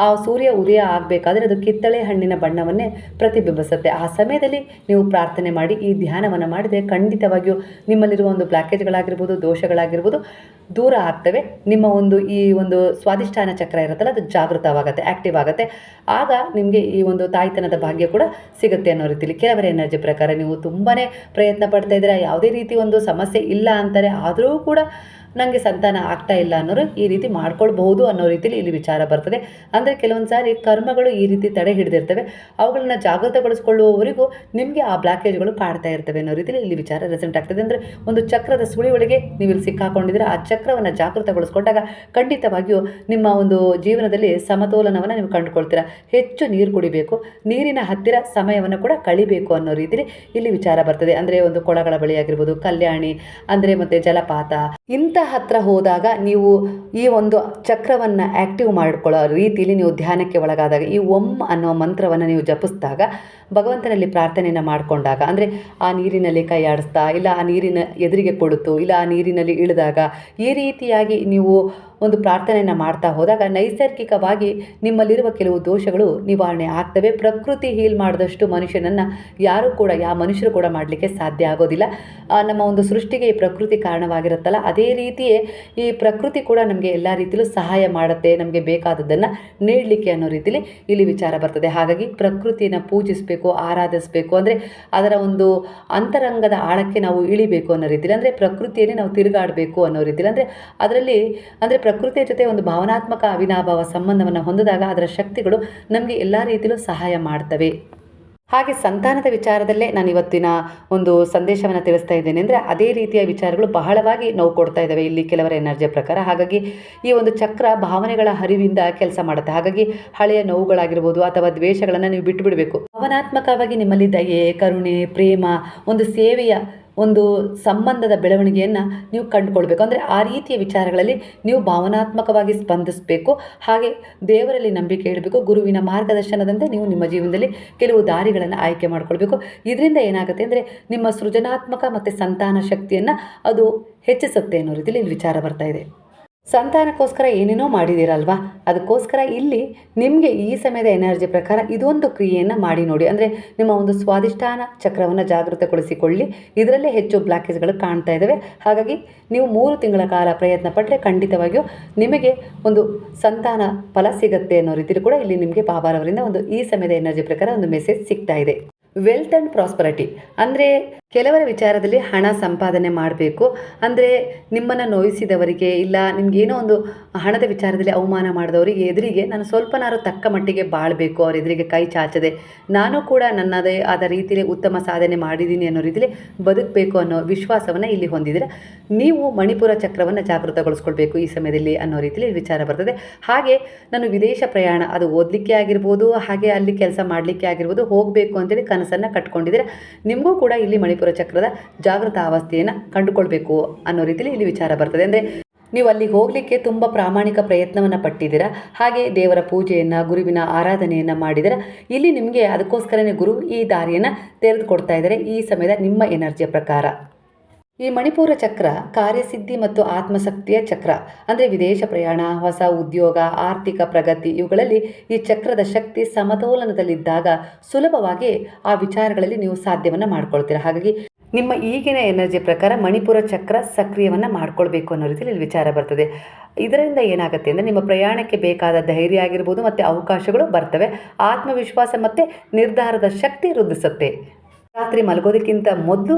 ಆ ಸೂರ್ಯ ಉದಯ ಆಗಬೇಕಾದ್ರೆ ಅದು ಕಿತ್ತಳೆ ಹಣ್ಣಿನ ಬಣ್ಣವನ್ನೇ ಪ್ರತಿಬಿಂಬಿಸುತ್ತೆ. ಆ ಸಮಯದಲ್ಲಿ ನೀವು ಪ್ರಾರ್ಥನೆ ಮಾಡಿ, ಈ ಧ್ಯಾನವನ್ನು ಮಾಡಿದರೆ ಖಂಡಿತವಾಗಿಯೂ ನಿಮ್ಮಲ್ಲಿರುವ ಒಂದು ಬ್ಲಾಕೇಜ್ಗಳಾಗಿರ್ಬೋದು, ದೋಷಗಳಾಗಿರ್ಬೋದು ದೂರ ಆಗ್ತವೆ. ನಿಮ್ಮ ಒಂದು ಈ ಒಂದು ಸ್ವಾದಿಷ್ಠಾನ ಚಕ್ರ ಇರುತ್ತಲ್ಲ, ಅದು ಜಾಗೃತವಾಗುತ್ತೆ ಆ್ಯಕ್ಟಿವ್ ಆಗುತ್ತೆ. ಆಗ ನಿಮಗೆ ಈ ಒಂದು ತಾಯ್ತನದ ಭಾಗ್ಯ ಕೂಡ ಸಿಗುತ್ತೆ ಅನ್ನೋ ರೀತಿಯಲ್ಲಿ ಕೆಲವರ ಎನರ್ಜಿ ಪ್ರಕಾರ ನೀವು ತುಂಬಾ ಪ್ರಯತ್ನ ಪಡ್ತಾ ಇದ್ದೀರಾ. ಯಾವುದೇ ರೀತಿ ಒಂದು ಸಮಸ್ಯೆ ಇಲ್ಲ ಅಂತಾರೆ, ಆದರೂ ಕೂಡ ನನಗೆ ಸಂತಾನ ಆಗ್ತಾ ಇಲ್ಲ ಅನ್ನೋರು ಈ ರೀತಿ ಮಾಡ್ಕೊಳ್ಬಹುದು ಅನ್ನೋ ರೀತಿಯಲ್ಲಿ ಇಲ್ಲಿ ವಿಚಾರ ಬರ್ತದೆ. ಅಂದರೆ ಕೆಲವೊಂದು ಸಾರಿ ಕರ್ಮಗಳು ಈ ರೀತಿ ತಡೆ ಹಿಡಿದಿರ್ತವೆ. ಅವುಗಳನ್ನ ಜಾಗೃತಗೊಳಿಸ್ಕೊಳ್ಳುವವರೆಗೂ ನಿಮಗೆ ಆ ಬ್ಲಾಕೇಜ್ಗಳು ಕಾಡ್ತಾ ಇರ್ತವೆ ಅನ್ನೋ ರೀತಿಯಲ್ಲಿ ಇಲ್ಲಿ ವಿಚಾರ ರೆಸೆಂಟ್ ಆಗ್ತದೆ. ಅಂದರೆ ಒಂದು ಚಕ್ರದ ಸುಳಿ ಒಳಗೆ ನೀವು ಇಲ್ಲಿ ಸಿಕ್ಕಾಕೊಂಡಿದ್ರೆ ಆ ಚಕ್ರವನ್ನು ಜಾಗೃತಗೊಳಿಸ್ಕೊಂಡಾಗ ಖಂಡಿತವಾಗಿಯೂ ನಿಮ್ಮ ಒಂದು ಜೀವನದಲ್ಲಿ ಸಮತೋಲನವನ್ನು ನೀವು ಕಂಡುಕೊಳ್ತೀರಾ. ಹೆಚ್ಚು ನೀರು ಕುಡಿಬೇಕು, ನೀರಿನ ಹತ್ತಿರ ಸಮಯವನ್ನು ಕೂಡ ಕಳಿಬೇಕು ಅನ್ನೋ ರೀತಿಯಲ್ಲಿ ಇಲ್ಲಿ ವಿಚಾರ ಬರ್ತದೆ. ಅಂದರೆ ಒಂದು ಕೊಳಗಳ ಬಳಿ ಆಗಿರ್ಬೋದು ಕಲ್ಯಾಣಿ, ಅಂದರೆ ಮತ್ತು ಜಲಪಾತ ಇಂಥ ಹತ್ರ ಹೋದಾಗ ನೀವು ಈ ಒಂದು ಚಕ್ರವನ್ನು ಆ್ಯಕ್ಟಿವ್ ಮಾಡಿಕೊಳ್ಳೋ ರೀತಿಯಲ್ಲಿ ನೀವು ಧ್ಯಾನಕ್ಕೆ ಒಳಗಾದಾಗ ಈ ಒಮ್ ಅನ್ನೋ ಮಂತ್ರವನ್ನು ನೀವು ಜಪಿಸಿದಾಗ ಭಗವಂತನಲ್ಲಿ ಪ್ರಾರ್ಥನೆಯನ್ನು ಮಾಡಿಕೊಂಡಾಗ, ಅಂದರೆ ಆ ನೀರಿನಲ್ಲಿ ಕೈ ಆಡಿಸ್ತಾ, ಇಲ್ಲ ಆ ನೀರಿನ ಎದುರಿಗೆ ಕೊಡುತ್ತು, ಇಲ್ಲ ಆ ನೀರಿನಲ್ಲಿ ಇಳಿದಾಗ ಈ ರೀತಿಯಾಗಿ ನೀವು ಒಂದು ಪ್ರಾರ್ಥನೆಯನ್ನು ಮಾಡ್ತಾ ಹೋದಾಗ ನೈಸರ್ಗಿಕವಾಗಿ ನಿಮ್ಮಲ್ಲಿರುವ ಕೆಲವು ದೋಷಗಳು ನಿವಾರಣೆ ಆಗ್ತವೆ. ಪ್ರಕೃತಿ ಹೀಲ್ ಮಾಡಿದಷ್ಟು ಮನುಷ್ಯನನ್ನು ಯಾರೂ ಕೂಡ ಯಾವ ಮನುಷ್ಯರು ಕೂಡ ಮಾಡಲಿಕ್ಕೆ ಸಾಧ್ಯ ಆಗೋದಿಲ್ಲ. ನಮ್ಮ ಒಂದು ಸೃಷ್ಟಿಗೆ ಈ ಪ್ರಕೃತಿ ಕಾರಣವಾಗಿರುತ್ತಲ್ಲ, ಅದೇ ರೀತಿಯೇ ಈ ಪ್ರಕೃತಿ ಕೂಡ ನಮಗೆ ಎಲ್ಲ ರೀತಿಯಲ್ಲೂ ಸಹಾಯ ಮಾಡುತ್ತೆ, ನಮಗೆ ಬೇಕಾದದ್ದನ್ನು ನೀಡಲಿಕ್ಕೆ ಅನ್ನೋ ರೀತಿಯಲ್ಲಿ ಇಲ್ಲಿ ವಿಚಾರ ಬರ್ತದೆ. ಹಾಗಾಗಿ ಪ್ರಕೃತಿಯನ್ನು ಪೂಜಿಸಬೇಕು. ಆರಾಧಿಸಬೇಕು ಅಂದರೆ ಅದರ ಒಂದು ಅಂತರಂಗದ ಆಳಕ್ಕೆ ನಾವು ಇಳಿಬೇಕು ಅನ್ನೋ ರೀತಿಯಲ್ಲಿ ಅಂದರೆ ಪ್ರಕೃತಿಯಲ್ಲಿ ನಾವು ತಿರುಗಾಡಬೇಕು ಅನ್ನೋ ರೀತಿಯಲ್ಲಿ ಅಂದರೆ ಅದರಲ್ಲಿ, ಅಂದರೆ ಪ್ರಕೃತಿಯ ಜೊತೆ ಒಂದು ಭಾವನಾತ್ಮಕ ಅವಿನಾಭಾವ ಸಂಬಂಧವನ್ನು ಹೊಂದಿದಾಗ ಅದರ ಶಕ್ತಿಗಳು ನಮಗೆ ಎಲ್ಲ ರೀತಿಯಲ್ಲೂ ಸಹಾಯ ಮಾಡ್ತವೆ. ಹಾಗೆ ಸಂತಾನದ ವಿಚಾರದಲ್ಲೇ ನಾನು ಇವತ್ತಿನ ಒಂದು ಸಂದೇಶವನ್ನು ತಿಳಿಸ್ತಾ ಇದ್ದೇನೆ. ಅಂದರೆ ಅದೇ ರೀತಿಯ ವಿಚಾರಗಳು ಬಹಳವಾಗಿ ನೋವು ಕೊಡ್ತಾ ಇದ್ದಾವೆ. ಇಲ್ಲಿ ಕೆಲವರ ಎನರ್ಜಿಯ ಪ್ರಕಾರ. ಹಾಗಾಗಿ ಈ ಒಂದು ಚಕ್ರ ಭಾವನೆಗಳ ಹರಿವಿಂದ ಕೆಲಸ ಮಾಡುತ್ತೆ. ಹಾಗಾಗಿ ಹಳೆಯ ನೋವುಗಳಾಗಿರ್ಬೋದು ಅಥವಾ ದ್ವೇಷಗಳನ್ನು ನೀವು ಬಿಟ್ಟುಬಿಡಬೇಕು ಭಾವನಾತ್ಮಕವಾಗಿ ನಿಮ್ಮಲ್ಲಿ ದಯೆ ಕರುಣೆ, ಪ್ರೇಮ, ಒಂದು ಸೇವೆಯ ಒಂದು ಸಂಬಂಧದ ಬೆಳವಣಿಗೆಯನ್ನು ನೀವು ಕಂಡುಕೊಳ್ಬೇಕು. ಅಂದರೆ ಆ ರೀತಿಯ ವಿಚಾರಗಳಲ್ಲಿ ನೀವು ಭಾವನಾತ್ಮಕವಾಗಿ ಸ್ಪಂದಿಸಬೇಕು. ಹಾಗೆ ದೇವರಲ್ಲಿ ನಂಬಿಕೆ ಇಡಬೇಕು. ಗುರುವಿನ ಮಾರ್ಗದರ್ಶನದಂತೆ ನೀವು ನಿಮ್ಮ ಜೀವನದಲ್ಲಿ ಕೆಲವು ದಾರಿಗಳನ್ನು ಆಯ್ಕೆ ಮಾಡಿಕೊಳ್ಬೇಕು. ಇದರಿಂದ ಏನಾಗುತ್ತೆ ಅಂದರೆ ನಿಮ್ಮ ಸೃಜನಾತ್ಮಕ ಮತ್ತು ಸಂತಾನ ಶಕ್ತಿಯನ್ನು ಅದು ಹೆಚ್ಚಿಸುತ್ತೆ ಅನ್ನೋ ರೀತಿಯಲ್ಲಿ ಇಲ್ಲಿ ವಿಚಾರ ಬರ್ತಾ ಇದೆ. ಸಂತಾನಕ್ಕೋಸ್ಕರ ಏನೇನೋ ಮಾಡಿದ್ದೀರಲ್ವಾ? ಅದಕ್ಕೋಸ್ಕರ ಇಲ್ಲಿ ನಿಮಗೆ ಈ ಸಮಯದ ಎನರ್ಜಿ ಪ್ರಕಾರ ಇದೊಂದು ಕ್ರಿಯೆಯನ್ನು ಮಾಡಿ ನೋಡಿ. ಅಂದರೆ ನಿಮ್ಮ ಒಂದು ಸ್ವಾದಿಷ್ಠಾನ ಚಕ್ರವನ್ನು ಜಾಗೃತಗೊಳಿಸಿಕೊಳ್ಳಿ. ಇದರಲ್ಲೇ ಹೆಚ್ಚು ಬ್ಲಾಕೇಜ್ಗಳು ಕಾಣ್ತಾ ಇದ್ದಾವೆ ಹಾಗಾಗಿ ನೀವು ಮೂರು ತಿಂಗಳ ಕಾಲ ಪ್ರಯತ್ನ ಪಟ್ಟರೆ ಖಂಡಿತವಾಗಿಯೂ ನಿಮಗೆ ಒಂದು ಸಂತಾನ ಫಲ ಸಿಗುತ್ತೆ ಅನ್ನೋ ರೀತಿಯಲ್ಲಿ ಕೂಡ ಇಲ್ಲಿ ನಿಮಗೆ ಬಾಬಾರವರಿಂದ ಒಂದು ಈ ಸಮಯದ ಎನರ್ಜಿ ಪ್ರಕಾರ ಒಂದು ಮೆಸೇಜ್ ಸಿಗ್ತಾ ಇದೆ. ವೆಲ್ತ್ ಆ್ಯಂಡ್ ಪ್ರಾಸ್ಪರಿಟಿ ಅಂದರೆ ಕೆಲವರ ವಿಚಾರದಲ್ಲಿ ಹಣ ಸಂಪಾದನೆ ಮಾಡಬೇಕು. ಅಂದರೆ ನಿಮ್ಮನ್ನು ನೋಯಿಸಿದವರಿಗೆ ಇಲ್ಲ ನಿಮಗೇನೋ ಒಂದು ಹಣದ ವಿಚಾರದಲ್ಲಿ ಅವಮಾನ ಮಾಡಿದವರಿಗೆ ಎದುರಿಗೆ ನಾನು ಸ್ವಲ್ಪನಾರು ತಕ್ಕ ಮಟ್ಟಿಗೆ ಬಾಳಬೇಕು, ಅವ್ರ ಎದುರಿಗೆ ಕೈ ಚಾಚದೆ. ನಾನು ಕೂಡ ನನ್ನದೇ ಆದ ರೀತಿಯಲ್ಲಿ ಉತ್ತಮ ಸಾಧನೆ ಮಾಡಿದ್ದೀನಿ ಅನ್ನೋ ರೀತಿಯಲ್ಲಿ ಬದುಕಬೇಕು ಅನ್ನೋ ವಿಶ್ವಾಸವನ್ನು ಇಲ್ಲಿ ಹೊಂದಿದ್ದೀರ. ನೀವು ಮಣಿಪುರ ಚಕ್ರವನ್ನು ಜಾಗೃತಗೊಳಿಸ್ಕೊಳ್ಬೇಕು ಈ ಸಮಯದಲ್ಲಿ ಅನ್ನೋ ರೀತಿಯಲ್ಲಿ ವಿಚಾರ ಬರ್ತದೆ. ಹಾಗೆ ನಾನು ವಿದೇಶ ಪ್ರಯಾಣ ಅದು ಓದಲಿಕ್ಕೆ ಆಗಿರ್ಬೋದು, ಹಾಗೆ ಅಲ್ಲಿ ಕೆಲಸ ಮಾಡಲಿಕ್ಕೆ ಆಗಿರ್ಬೋದು ಹೋಗಬೇಕು ಅಂತೇಳಿ ಕನಸನ್ನು ಕಟ್ಕೊಂಡಿದ್ದೀರ? ನಿಮಗೂ ಕೂಡ ಇಲ್ಲಿ ಮಣಿಪುರ ಚಕ್ರದ ಜಾಗೃತ ಅವಸ್ಥೆಯನ್ನು ಕಂಡುಕೊಳ್ಬೇಕು ಅನ್ನೋ ರೀತಿಯಲ್ಲಿ ಇಲ್ಲಿ ವಿಚಾರ ಬರ್ತದೆ. ಅಂದರೆ ನೀವು ಅಲ್ಲಿ ಹೋಗಲಿಕ್ಕೆ ತುಂಬ ಪ್ರಾಮಾಣಿಕ ಪ್ರಯತ್ನವನ್ನು ಪಟ್ಟಿದ್ದೀರಾ? ಹಾಗೆ ದೇವರ ಪೂಜೆಯನ್ನು, ಗುರುವಿನ ಆರಾಧನೆಯನ್ನು ಮಾಡಿದರೆ ಇಲ್ಲಿ ನಿಮಗೆ ಅದಕ್ಕೋಸ್ಕರನೇ ಗುರು ಈ ದಾರಿಯನ್ನು ತೆರೆದುಕೊಡ್ತಾ ಇದ್ದಾರೆ. ಈ ಸಮಯದ ನಿಮ್ಮ ಎನರ್ಜಿಯ ಪ್ರಕಾರ. ಈ ಮಣಿಪುರ ಚಕ್ರ ಕಾರ್ಯಸಿದ್ಧಿ ಮತ್ತು ಆತ್ಮಶಕ್ತಿಯ ಚಕ್ರ, ಅಂದರೆ ವಿದೇಶ ಪ್ರಯಾಣ, ಹೊಸ ಉದ್ಯೋಗ, ಆರ್ಥಿಕ ಪ್ರಗತಿ, ಇವುಗಳಲ್ಲಿ ಈ ಚಕ್ರದ ಶಕ್ತಿ ಸಮತೋಲನದಲ್ಲಿದ್ದಾಗ ಸುಲಭವಾಗಿ ಆ ವಿಚಾರಗಳಲ್ಲಿ ನೀವು ಸಾಧ್ಯವನ್ನು ಮಾಡ್ಕೊಳ್ತೀರಾ. ಹಾಗಾಗಿ ನಿಮ್ಮ ಈಗಿನ ಎನರ್ಜಿ ಪ್ರಕಾರ ಮಣಿಪುರ ಚಕ್ರ ಸಕ್ರಿಯವನ್ನು ಮಾಡ್ಕೊಳ್ಬೇಕು ಅನ್ನೋ ರೀತಿಯಲ್ಲಿ ಇಲ್ಲಿ ವಿಚಾರ ಬರ್ತದೆ. ಇದರಿಂದ ಏನಾಗುತ್ತೆ ಅಂದರೆ ನಿಮ್ಮ ಪ್ರಯಾಣಕ್ಕೆ ಬೇಕಾದ ಧೈರ್ಯ ಆಗಿರ್ಬೋದು ಮತ್ತು ಅವಕಾಶಗಳು ಬರ್ತವೆ. ಆತ್ಮವಿಶ್ವಾಸ ಮತ್ತು ನಿರ್ಧಾರದ ಶಕ್ತಿ ವೃದ್ಧಿಸುತ್ತೆ. ರಾತ್ರಿ ಮಲಗೋದಕ್ಕಿಂತ ಮೊದಲು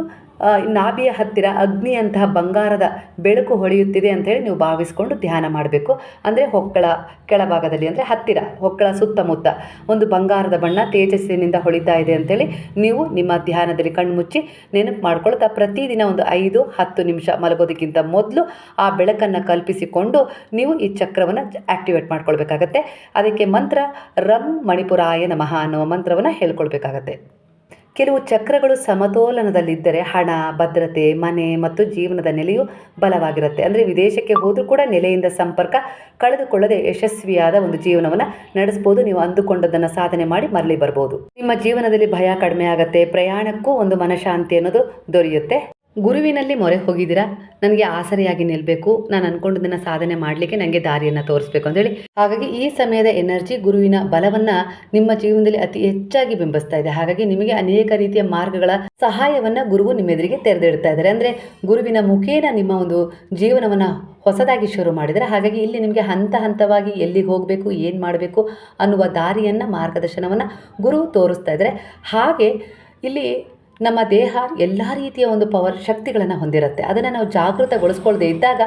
ನಾಭಿಯ ಹತ್ತಿರ ಅಗ್ನಿಯಂತಹ ಬಂಗಾರದ ಬೆಳಕು ಹೊಳೆಯುತ್ತಿದೆ ಅಂತೇಳಿ ನೀವು ಭಾವಿಸ್ಕೊಂಡು ಧ್ಯಾನ ಮಾಡಬೇಕು. ಅಂದರೆ ಹೊಕ್ಕಳ ಕೆಳಭಾಗದಲ್ಲಿ, ಅಂದರೆ ಹತ್ತಿರ, ಹೊಕ್ಕಳ ಸುತ್ತಮುತ್ತ ಒಂದು ಬಂಗಾರದ ಬಣ್ಣ ತೇಜಸ್ಸಿನಿಂದ ಹೊಳಿತಾ ಇದೆ ಅಂತೇಳಿ ನೀವು ನಿಮ್ಮ ಧ್ಯಾನದಲ್ಲಿ ಕಣ್ಮುಚ್ಚಿ ನೆನಪು ಮಾಡ್ಕೊಳ್ತಾ ಪ್ರತಿದಿನ ಒಂದು ಐದು, ಹತ್ತು ನಿಮಿಷ ಮಲಗೋದಕ್ಕಿಂತ ಮೊದಲು ಆ ಬೆಳಕನ್ನು ಕಲ್ಪಿಸಿಕೊಂಡು ನೀವು ಈ ಚಕ್ರವನ್ನು ಆ್ಯಕ್ಟಿವೇಟ್ ಮಾಡ್ಕೊಳ್ಬೇಕಾಗತ್ತೆ. ಅದಕ್ಕೆ ಮಂತ್ರ, ರಂ ಮಣಿಪುರಾಯ ನಮಃ ಅನ್ನುವ ಮಂತ್ರವನ್ನು ಹೇಳ್ಕೊಳ್ಬೇಕಾಗತ್ತೆ. ಕೆಲವು ಚಕ್ರಗಳು ಸಮತೋಲನದಲ್ಲಿದ್ದರೆ ಹಣ, ಭದ್ರತೆ, ಮನೆ ಮತ್ತು ಜೀವನದ ನೆಲೆಯು ಬಲವಾಗಿರುತ್ತೆ. ಅಂದರೆ ವಿದೇಶಕ್ಕೆ ಹೋದರೂ ಕೂಡ ನೆಲೆಯಿಂದ ಸಂಪರ್ಕ ಕಳೆದುಕೊಳ್ಳದೆ ಯಶಸ್ವಿಯಾದ ಒಂದು ಜೀವನವನ್ನು ನಡೆಸ್ಬೋದು. ನೀವು ಅಂದುಕೊಂಡದನ್ನು ಸಾಧನೆ ಮಾಡಿ ಮರಳಿ ಬರ್ಬೋದು. ನಿಮ್ಮ ಜೀವನದಲ್ಲಿ ಭಯ ಕಡಿಮೆ ಆಗುತ್ತೆ. ಪ್ರಯಾಣಕ್ಕೂ ಒಂದು ಮನಃಶಾಂತಿ ಅನ್ನೋದು ದೊರೆಯುತ್ತೆ. ಗುರುವಿನಲ್ಲಿ ಮೊರೆ ಹೋಗಿದ್ದೀರಾ? ನನಗೆ ಆಸರೆಯಾಗಿ ನಿಲ್ಲಬೇಕು ನಾನು ಅಂದ್ಕೊಂಡಿದ್ದನ್ನು ಸಾಧನೆ ಮಾಡಲಿಕ್ಕೆ ನನಗೆ ದಾರಿಯನ್ನು ತೋರಿಸ್ಬೇಕು ಅಂತೇಳಿ ಹಾಗಾಗಿ ಈ ಸಮಯದ ಎನರ್ಜಿ ಗುರುವಿನ ಬಲವನ್ನು ನಿಮ್ಮ ಜೀವನದಲ್ಲಿ ಅತಿ ಹೆಚ್ಚಾಗಿ ಬಿಂಬಿಸ್ತಾ ಇದೆ. ಹಾಗಾಗಿ ನಿಮಗೆ ಅನೇಕ ರೀತಿಯ ಮಾರ್ಗಗಳ ಸಹಾಯವನ್ನು ಗುರುವು ನಿಮ್ಮ ಎದುರಿಗೆ ತೆರೆದಿಡ್ತಾ ಇದ್ದಾರೆ. ಅಂದರೆ ಗುರುವಿನ ಮುಖೇನ ನಿಮ್ಮ ಒಂದು ಜೀವನವನ್ನು ಹೊಸದಾಗಿ ಶುರು ಮಾಡಿದರೆ, ಹಾಗಾಗಿ ಇಲ್ಲಿ ನಿಮಗೆ ಹಂತ ಹಂತವಾಗಿ ಎಲ್ಲಿಗೆ ಹೋಗಬೇಕು, ಏನು ಮಾಡಬೇಕು ಅನ್ನುವ ದಾರಿಯನ್ನು, ಮಾರ್ಗದರ್ಶನವನ್ನು ಗುರು ತೋರಿಸ್ತಾ ಇದ್ದಾರೆ. ಹಾಗೆ ಇಲ್ಲಿ ನಮ್ಮ ದೇಹ ಎಲ್ಲ ರೀತಿಯ ಒಂದು ಪವರ್ ಶಕ್ತಿಗಳನ್ನು ಹೊಂದಿರುತ್ತೆ. ಅದನ್ನು ನಾವು ಜಾಗೃತಗೊಳಿಸ್ಕೊಳ್ಳದೆ ಇದ್ದಾಗ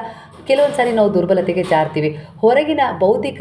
ಕೆಲವೊಂದು ಸಾರಿ ನಾವು ದುರ್ಬಲತೆಗೆ ಜಾರ್ತೀವಿ. ಹೊರಗಿನ ಭೌತಿಕ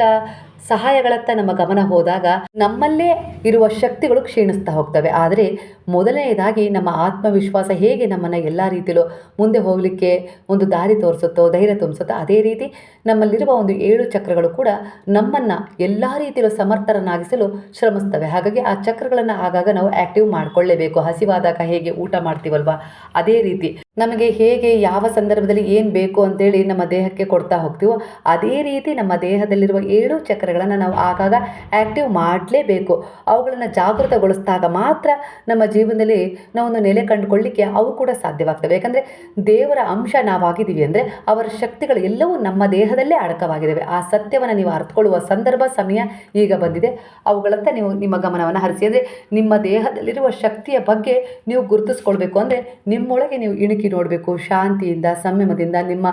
ಸಹಾಯಗಳತ್ತ ನಮ್ಮ ಗಮನ ಹೋದಾಗ ನಮ್ಮಲ್ಲೇ ಇರುವ ಶಕ್ತಿಗಳು ಕ್ಷೀಣಿಸ್ತಾ ಹೋಗ್ತವೆ. ಆದರೆ ಮೊದಲನೆಯದಾಗಿ ನಮ್ಮ ಆತ್ಮವಿಶ್ವಾಸ ಹೇಗೆ ನಮ್ಮನ್ನು ಎಲ್ಲ ರೀತಿಯಲ್ಲೂ ಮುಂದೆ ಹೋಗಲಿಕ್ಕೆ ಒಂದು ದಾರಿ ತೋರಿಸುತ್ತೋ, ಧೈರ್ಯ ತುಂಬಿಸುತ್ತೋ, ಅದೇ ರೀತಿ ನಮ್ಮಲ್ಲಿರುವ ಒಂದು ಏಳು ಚಕ್ರಗಳು ಕೂಡ ನಮ್ಮನ್ನು ಎಲ್ಲ ರೀತಿಯಲ್ಲೂ ಸಮರ್ಥರನ್ನಾಗಿಸಲು ಶ್ರಮಿಸ್ತವೆ. ಹಾಗಾಗಿ ಆ ಚಕ್ರಗಳನ್ನು ಆಗಾಗ ನಾವು ಆ್ಯಕ್ಟಿವ್ ಮಾಡಿಕೊಳ್ಳೇಬೇಕು. ಹಸಿವಾದಾಗ ಹೇಗೆ ಊಟ ಮಾಡ್ತೀವಲ್ವ? ಅದೇ ರೀತಿ ನಮಗೆ ಹೇಗೆ ಯಾವ ಸಂದರ್ಭದಲ್ಲಿ ಏನು ಬೇಕು ಅಂತೇಳಿ ನಮ್ಮ ದೇಹಕ್ಕೆ ಕೊಡ್ತಾ ಹೋಗ್ತೀವೋ, ಅದೇ ರೀತಿ ನಮ್ಮ ದೇಹದಲ್ಲಿರುವ ಏಳು ಚಕ್ರಗಳನ್ನು ನಾವು ಆಗಾಗ ಆ್ಯಕ್ಟಿವ್ ಮಾಡಲೇಬೇಕು. ಅವುಗಳನ್ನು ಜಾಗೃತಗೊಳಿಸಿದಾಗ ಮಾತ್ರ ನಮ್ಮ ಜೀವನದಲ್ಲಿ ನಾವೊಂದು ನೆಲೆ ಕಂಡುಕೊಳ್ಳಿಕ್ಕೆ ಅವು ಕೂಡ ಸಾಧ್ಯವಾಗ್ತವೆ. ಯಾಕಂದರೆ ದೇವರ ಅಂಶ ನಾವಾಗಿದ್ದೀವಿ ಅಂದರೆ ಅವರ ಶಕ್ತಿಗಳು ಎಲ್ಲವೂ ನಮ್ಮ ದೇಹದಲ್ಲೇ ಅಡಕವಾಗಿದ್ದಾವೆ. ಆ ಸತ್ಯವನ್ನು ನೀವು ಅರ್ಥಕೊಳ್ಳುವ ಸಂದರ್ಭ, ಸಮಯ ಈಗ ಬಂದಿದೆ. ಅವುಗಳಂತ ನೀವು ನಿಮ್ಮ ಗಮನವನ್ನು ಹರಿಸಿ. ಅಂದರೆ ನಿಮ್ಮ ದೇಹದಲ್ಲಿರುವ ಶಕ್ತಿಯ ಬಗ್ಗೆ ನೀವು ಗುರುತಿಸ್ಕೊಳ್ಬೇಕು. ಅಂದರೆ ನಿಮ್ಮೊಳಗೆ ನೀವು ಇಣುಕಿ ನೋಡಬೇಕು. ಶಾಂತಿಯಿಂದ, ಸಂಯಮದಿಂದ, ನಿಮ್ಮ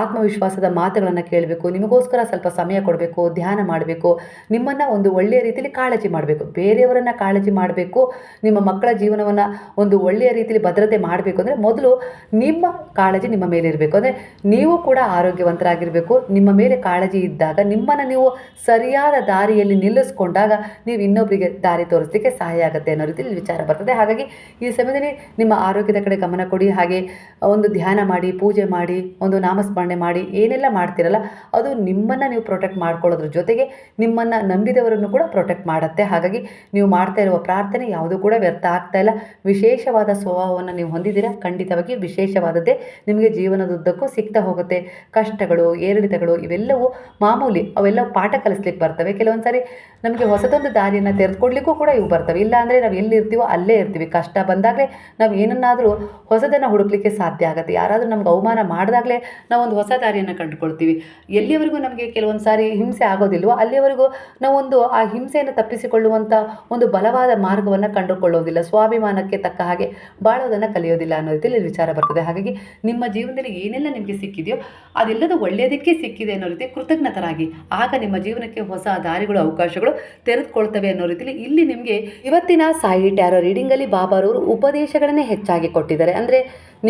ಆತ್ಮವಿಶ್ವಾಸದ ಮಾತುಗಳನ್ನು ಕೇಳಬೇಕು. ನಿಮಗೋಸ್ಕರ ಸ್ವಲ್ಪ ಸಮಯ ಕೊಡಬೇಕು, ಧ್ಯಾನ ಮಾಡಬೇಕು. ನಿಮ್ಮನ್ನು ಒಂದು ಒಳ್ಳೆಯ ರೀತಿಯಲ್ಲಿ ಕಾಳಜಿ ಮಾಡಬೇಕು. ಬೇರೆಯವರನ್ನು ಕಾಳಜಿ ಮಾಡಬೇಕು. ನಿಮ್ಮ ಮಕ್ಕಳ ಜೀವನವನ್ನು ಒಂದು ಒಳ್ಳೆಯ ರೀತಿಯಲ್ಲಿ ಭದ್ರತೆ ಮಾಡಬೇಕು ಅಂದರೆ ಮೊದಲು ನಿಮ್ಮ ಕಾಳಜಿ ನಿಮ್ಮ ಮೇಲೆ ಇರಬೇಕು. ಅಂದರೆ ನೀವು ಕೂಡ ಆರೋಗ್ಯವಂತರಾಗಿರಬೇಕು. ನಿಮ್ಮ ಮೇಲೆ ಕಾಳಜಿ ಇದ್ದಾಗ ನಿಮ್ಮನ್ನು ನೀವು ಸರಿಯಾದ ದಾರಿಯಲ್ಲಿ ನಿಲ್ಲಿಸ್ಕೊಂಡಾಗ ನೀವು ಇನ್ನೊಬ್ಬರಿಗೆ ದಾರಿ ತೋರಿಸಲಿಕ್ಕೆ ಸಹಾಯ ಆಗುತ್ತೆ ಅನ್ನೋ ರೀತಿಯಲ್ಲಿ ವಿಚಾರ ಬರ್ತದೆ. ಹಾಗಾಗಿ ಈ ಸಮಯದಲ್ಲಿ ನಿಮ್ಮ ಆರೋಗ್ಯದ ಕಡೆ ಗಮನ ಕೊಡಿ. ಹಾಗೆ ಒಂದು ಧ್ಯಾನ ಮಾಡಿ, ಪೂಜೆ ಮಾಡಿ, ಒಂದು ನಾಮಸ್ಮರಣೆ ಮಾಡಿ, ಏನೆಲ್ಲ ಮಾಡ್ತಿರಲ್ಲ ಅದು ನಿಮ್ಮನ್ನು ನೀವು ಪ್ರೊಟೆಕ್ಟ್ ಮಾಡ್ಕೊಳ್ಳೋದ್ರ ಜೊತೆಗೆ ನಿಮ್ಮನ್ನು ನಂಬಿದವರನ್ನು ಕೂಡ ಪ್ರೊಟೆಕ್ಟ್ ಮಾಡುತ್ತೆ. ಹಾಗಾಗಿ ನೀವು ಮಾಡ್ತಾ ಇರುವ ಪ್ರಾರ್ಥನೆ ಯಾವುದೂ ಕೂಡ ವ್ಯರ್ಥ ಆಗ್ತಾ ಇಲ್ಲ. ವಿಶೇಷವಾದ ಸ್ವಭಾವವನ್ನು ನೀವು ಹೊಂದಿದ್ದೀರಾ? ಖಂಡಿತವಾಗಿ ವಿಶೇಷವಾದದ್ದೇ ನಿಮಗೆ ಜೀವನದುದ್ದಕ್ಕೂ ಸಿಗ್ತಾ ಹೋಗುತ್ತೆ. ಕಷ್ಟಗಳು, ಏರಿಳಿತಗಳು ಇವೆಲ್ಲವೂ ಮಾಮೂಲಿ ಅವೆಲ್ಲ ಪಾಠ ಕಲಿಸ್ಲಿಕ್ಕೆ ಬರ್ತವೆ. ಕೆಲವೊಂದು ಸಾರಿ ನಮಗೆ ಹೊಸದೊಂದು ದಾರಿಯನ್ನು ತೆರೆದುಕೊಡ್ಲಿಕ್ಕೂ ಕೂಡ ಇವು ಬರ್ತವೆ. ಇಲ್ಲ ಅಂದರೆ ನಾವು ಎಲ್ಲಿರ್ತೀವೋ ಅಲ್ಲೇ ಇರ್ತೀವಿ. ಕಷ್ಟ ಬಂದಾಗಲೇ ನಾವು ಏನನ್ನಾದರೂ ಹೊಸದನ್ನು ಹುಡುಕ್ಲಿಕ್ಕೆ ಸಾಧ್ಯ ಆಗುತ್ತೆ. ಯಾರಾದರೂ ನಮ್ಗೆ ಅವಮಾನ ಮಾಡಿದಾಗಲೇ ನಾವು ಒಂದು ಹೊಸ ದಾರಿಯನ್ನು ಕಂಡುಕೊಳ್ತೀವಿ. ಎಲ್ಲಿವರೆಗೂ ನಮಗೆ ಕೆಲವೊಂದು ಸಾರಿ ಹಿಂಸೆ ಆಗೋದಿಲ್ವೋ ಅಲ್ಲಿಯವರೆಗೂ ನಾವೊಂದು ಆ ಹಿಂಸೆಯನ್ನು ತಪ್ಪಿಸಿಕೊಳ್ಳುವಂಥ ಒಂದು ಬಲವಾದ ಮಾರ್ಗವನ್ನು ಕಂಡುಕೊಳ್ಳೋದಿಲ್ಲ ಸ್ವಾಭಿಮಾನಕ್ಕೆ ತಕ್ಕ ಹಾಗೆ ಬಾಳೋದನ್ನು ಕಲಿಯೋದಿಲ್ಲ ಅನ್ನೋ ರೀತಿಯಲ್ಲಿ ವಿಚಾರ ಬರ್ತದೆ. ಹಾಗಾಗಿ ನಿಮ್ಮ ಜೀವನದಲ್ಲಿ ಏನೆಲ್ಲ ನಿಮಗೆ ಸಿಕ್ಕಿದೆಯೋ ಅದೆಲ್ಲದೂ ಒಳ್ಳೆಯದಕ್ಕೆ ಸಿಕ್ಕಿದೆ ಅನ್ನೋ ರೀತಿ ಕೃತಜ್ಞತರಾಗಿ ಆಗ ನಿಮ್ಮ ಜೀವನಕ್ಕೆ ಹೊಸ ದಾರಿಗಳು, ಅವಕಾಶಗಳು ತೆರೆದುಕೊಳ್ತವೆ ಅನ್ನೋ ರೀತಿಯಲ್ಲಿ ಇಲ್ಲಿ ನಿಮಗೆ ಇವತ್ತಿನ ಸಾಯಿ ಟ್ಯಾರೋ ರೀಡಿಂಗಲ್ಲಿ ಬಾಬಾರವರು ಉಪದೇಶಗಳನ್ನೇ ಹೆಚ್ಚಾಗಿ ಕೊಟ್ಟಿದ್ದಾರೆ. ಅಂದರೆ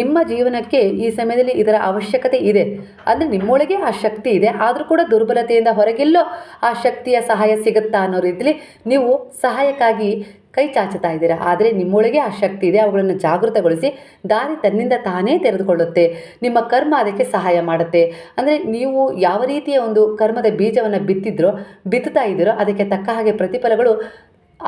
ನಿಮ್ಮ ಜೀವನಕ್ಕೆ ಈ ಸಮಯದಲ್ಲಿ ಇದರ ಅವಶ್ಯಕತೆ ಇದೆ. ಅಂದರೆ ನಿಮ್ಮೊಳಗೆ ಆ ಶಕ್ತಿ ಇದೆ. ಆದರೂ ಕೂಡ ದುರ್ಬಲತೆಯಿಂದ ಹೊರಗೆಲ್ಲೋ ಆ ಶಕ್ತಿಯ ಸಹಾಯ ಸಿಗುತ್ತಾ ಅನ್ನೋ ರೀತಿಯಲ್ಲಿ ನೀವು ಸಹಾಯಕ್ಕಾಗಿ ಕೈ ಚಾಚುತ್ತಾ ಇದ್ದೀರಾ? ಆದರೆ ನಿಮ್ಮೊಳಗೆ ಆ ಶಕ್ತಿ ಇದೆ, ಅವುಗಳನ್ನು ಜಾಗೃತಗೊಳಿಸಿ ದಾರಿ ತನ್ನಿಂದ ತಾನೇ ತೆರೆದುಕೊಳ್ಳುತ್ತೆ. ನಿಮ್ಮ ಕರ್ಮ ಅದಕ್ಕೆ ಸಹಾಯ ಮಾಡುತ್ತೆ. ಅಂದರೆ ನೀವು ಯಾವ ರೀತಿಯ ಒಂದು ಕರ್ಮದ ಬೀಜವನ್ನು ಬಿತ್ತಿದ್ರೋ, ಬಿತ್ತುತ್ತಾ ಇದ್ದೀರೋ, ಅದಕ್ಕೆ ತಕ್ಕ ಹಾಗೆ ಪ್ರತಿಫಲಗಳು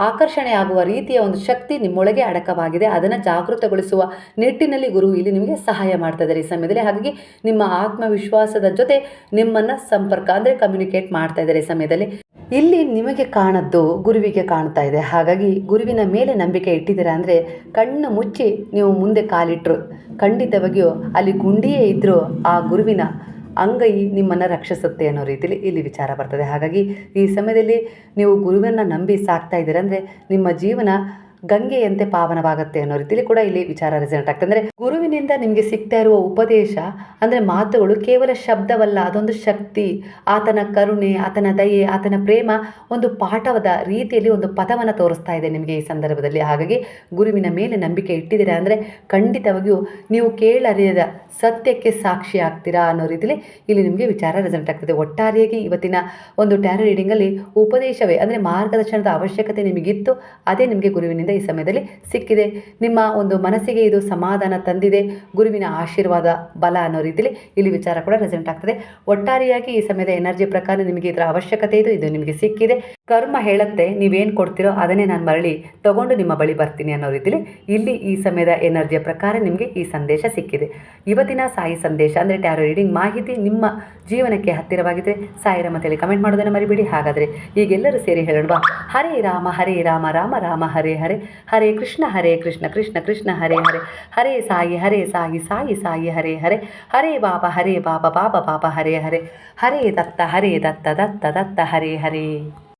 ಆಕರ್ಷಣೆ ಆಗುವ ರೀತಿಯ ಒಂದು ಶಕ್ತಿ ನಿಮ್ಮೊಳಗೆ ಅಡಕವಾಗಿದೆ. ಅದನ್ನು ಜಾಗೃತಗೊಳಿಸುವ ನಿಟ್ಟಿನಲ್ಲಿ ಗುರು ಇಲ್ಲಿ ನಿಮಗೆ ಸಹಾಯ ಮಾಡ್ತಾ ಈ ಸಮಯದಲ್ಲಿ. ಹಾಗಾಗಿ ನಿಮ್ಮ ಆತ್ಮವಿಶ್ವಾಸದ ಜೊತೆ ನಿಮ್ಮನ್ನು ಸಂಪರ್ಕ ಅಂದರೆ ಕಮ್ಯುನಿಕೇಟ್ ಮಾಡ್ತಾ ಈ ಸಮಯದಲ್ಲಿ. ಇಲ್ಲಿ ನಿಮಗೆ ಕಾಣದ್ದು ಗುರುವಿಗೆ ಕಾಣ್ತಾ ಇದೆ. ಹಾಗಾಗಿ ಗುರುವಿನ ಮೇಲೆ ನಂಬಿಕೆ ಇಟ್ಟಿದ್ದೀರಾ ಅಂದರೆ ಕಣ್ಣು ಮುಚ್ಚಿ ನೀವು ಮುಂದೆ ಕಾಲಿಟ್ಟರು ಖಂಡಿತವಾಗಿಯೂ ಅಲ್ಲಿ ಗುಂಡಿಯೇ ಇದ್ದರೂ ಆ ಗುರುವಿನ ಅಂಗೈ ನಿಮ್ಮನ್ನು ರಕ್ಷಿಸುತ್ತೆ ಅನ್ನೋ ರೀತಿಯಲ್ಲಿ ಇಲ್ಲಿ ವಿಚಾರ ಬರ್ತದೆ. ಹಾಗಾಗಿ ಈ ಸಮಯದಲ್ಲಿ ನೀವು ಗುರುವನ್ನು ನಂಬಿ ಸಾಕ್ತಾ ಇದ್ದೀರಂದರೆ ನಿಮ್ಮ ಜೀವನ ಗಂಗೆಯಂತೆ ಪಾವನವಾಗುತ್ತೆ ಅನ್ನೋ ರೀತಿಯಲ್ಲಿ ಕೂಡ ಇಲ್ಲಿ ವಿಚಾರ ರೆಸೆಂಟ್ ಆಗ್ತದೆ. ಅಂದ್ರೆ ಗುರುವಿನಿಂದ ನಿಮಗೆ ಸಿಗ್ತಾ ಇರುವ ಉಪದೇಶ, ಅಂದರೆ ಮಾತುಗಳು ಕೇವಲ ಶಬ್ದವಲ್ಲ, ಅದೊಂದು ಶಕ್ತಿ, ಆತನ ಕರುಣೆ, ಆತನ ದಯೆ, ಆತನ ಪ್ರೇಮ, ಒಂದು ಪಾಠವದ ರೀತಿಯಲ್ಲಿ ಒಂದು ಪದವನ್ನು ತೋರಿಸ್ತಾ ಇದೆ ನಿಮಗೆ ಈ ಸಂದರ್ಭದಲ್ಲಿ. ಹಾಗಾಗಿ ಗುರುವಿನ ಮೇಲೆ ನಂಬಿಕೆ ಇಟ್ಟಿದ್ದೀರಾ ಅಂದರೆ ಖಂಡಿತವಾಗಿಯೂ ನೀವು ಕೇಳರಿಯದ ಸತ್ಯಕ್ಕೆ ಸಾಕ್ಷಿ ಆಗ್ತೀರಾ ಅನ್ನೋ ರೀತಿಯಲ್ಲಿ ಇಲ್ಲಿ ನಿಮಗೆ ವಿಚಾರ ರೆಸಲ್ಟ್ ಆಗ್ತದೆ. ಒಟ್ಟಾರೆಯಾಗಿ ಇವತ್ತಿನ ಒಂದು ಟ್ಯಾರೋ ರೀಡಿಂಗಲ್ಲಿ ಉಪದೇಶವೇ, ಅಂದರೆ ಮಾರ್ಗದರ್ಶನದ ಅವಶ್ಯಕತೆ ನಿಮಗಿತ್ತು, ಅದೇ ನಿಮಗೆ ಗುರುವಿನಿಂದ ಈ ಸಮಯದಲ್ಲಿ ಸಿಕ್ಕಿದೆ. ನಿಮ್ಮ ಒಂದು ಮನಸ್ಸಿಗೆ ಇದು ಸಮಾಧಾನ ತಂದಿದೆ. ಗುರುವಿನ ಆಶೀರ್ವಾದ, ಬಲ ಅನ್ನೋ ರೀತಿಯಲ್ಲಿ ಇಲ್ಲಿ ವಿಚಾರ ಕೂಡ ರೆಸೆಂಟ್ ಆಗ್ತದೆ. ಒಟ್ಟಾರೆಯಾಗಿ ಈ ಸಮಯದ ಎನರ್ಜಿ ಪ್ರಕಾರ ನಿಮಗೆ ಇದರ ಅವಶ್ಯಕತೆ ಇದು ಇದು ನಿಮಗೆ ಸಿಕ್ಕಿದೆ. ಕರ್ಮ ಹೇಳುತ್ತೆ, ನೀವೇನು ಕೊಡ್ತೀರೋ ಅದನ್ನೇ ನಾನು ಮರಳಿ ತಗೊಂಡು ನಿಮ್ಮ ಬಳಿ ಬರ್ತೀನಿ ಅನ್ನೋ ರೀತಿಯಲ್ಲಿ ಇಲ್ಲಿ ಈ ಸಮಯದ ಎನರ್ಜಿಯ ಪ್ರಕಾರ ನಿಮಗೆ ಈ ಸಂದೇಶ ಸಿಕ್ಕಿದೆ. ಇವತ್ತಿನ ಸಾಯಿ ಸಂದೇಶ ಅಂದರೆ ಟ್ಯಾರೋ ರೀಡಿಂಗ್ ಮಾಹಿತಿ ನಿಮ್ಮ ಜೀವನಕ್ಕೆ ಹತ್ತಿರವಾಗಿದ್ದರೆ ಸಾಯಿರಾಮ ಅಂತೇಳಿ ಕಮೆಂಟ್ ಮಾಡೋದನ್ನು ಮರಿಬೇಡಿ. ಹಾಗಾದರೆ ಈಗೆಲ್ಲರೂ ಸೇರಿ ಹೇಳೋಣ ಹರೇ ರಾಮ ಹರೇ ರಾಮ ರಾಮ ರಾಮ, ಹರೇ ಹರೇ. ಹರೇ ಕೃಷ್ಣ ಹರೇ ಕೃಷ್ಣ ಕೃಷ್ಣ ಕೃಷ್ಣ, ಹರೇ ಹರೇ. ಹರೇ ಸಾಯಿ ಹರೇ ಸಾಯಿ ಸಾಯಿ ಸಾಯಿ, ಹರೇ ಹರೇ. ಹರೇ ಬಾಬಾ ಹರೇ ಬಾಬಾ ಬಾಬಾ ಬಾಬಾ, ಹರೇ ಹರೇ. ಹರೇ ದತ್ತ ಹರೇ ದತ್ತ ದತ್ತ ದತ್ತ, ಹರೇ ಹರೇ.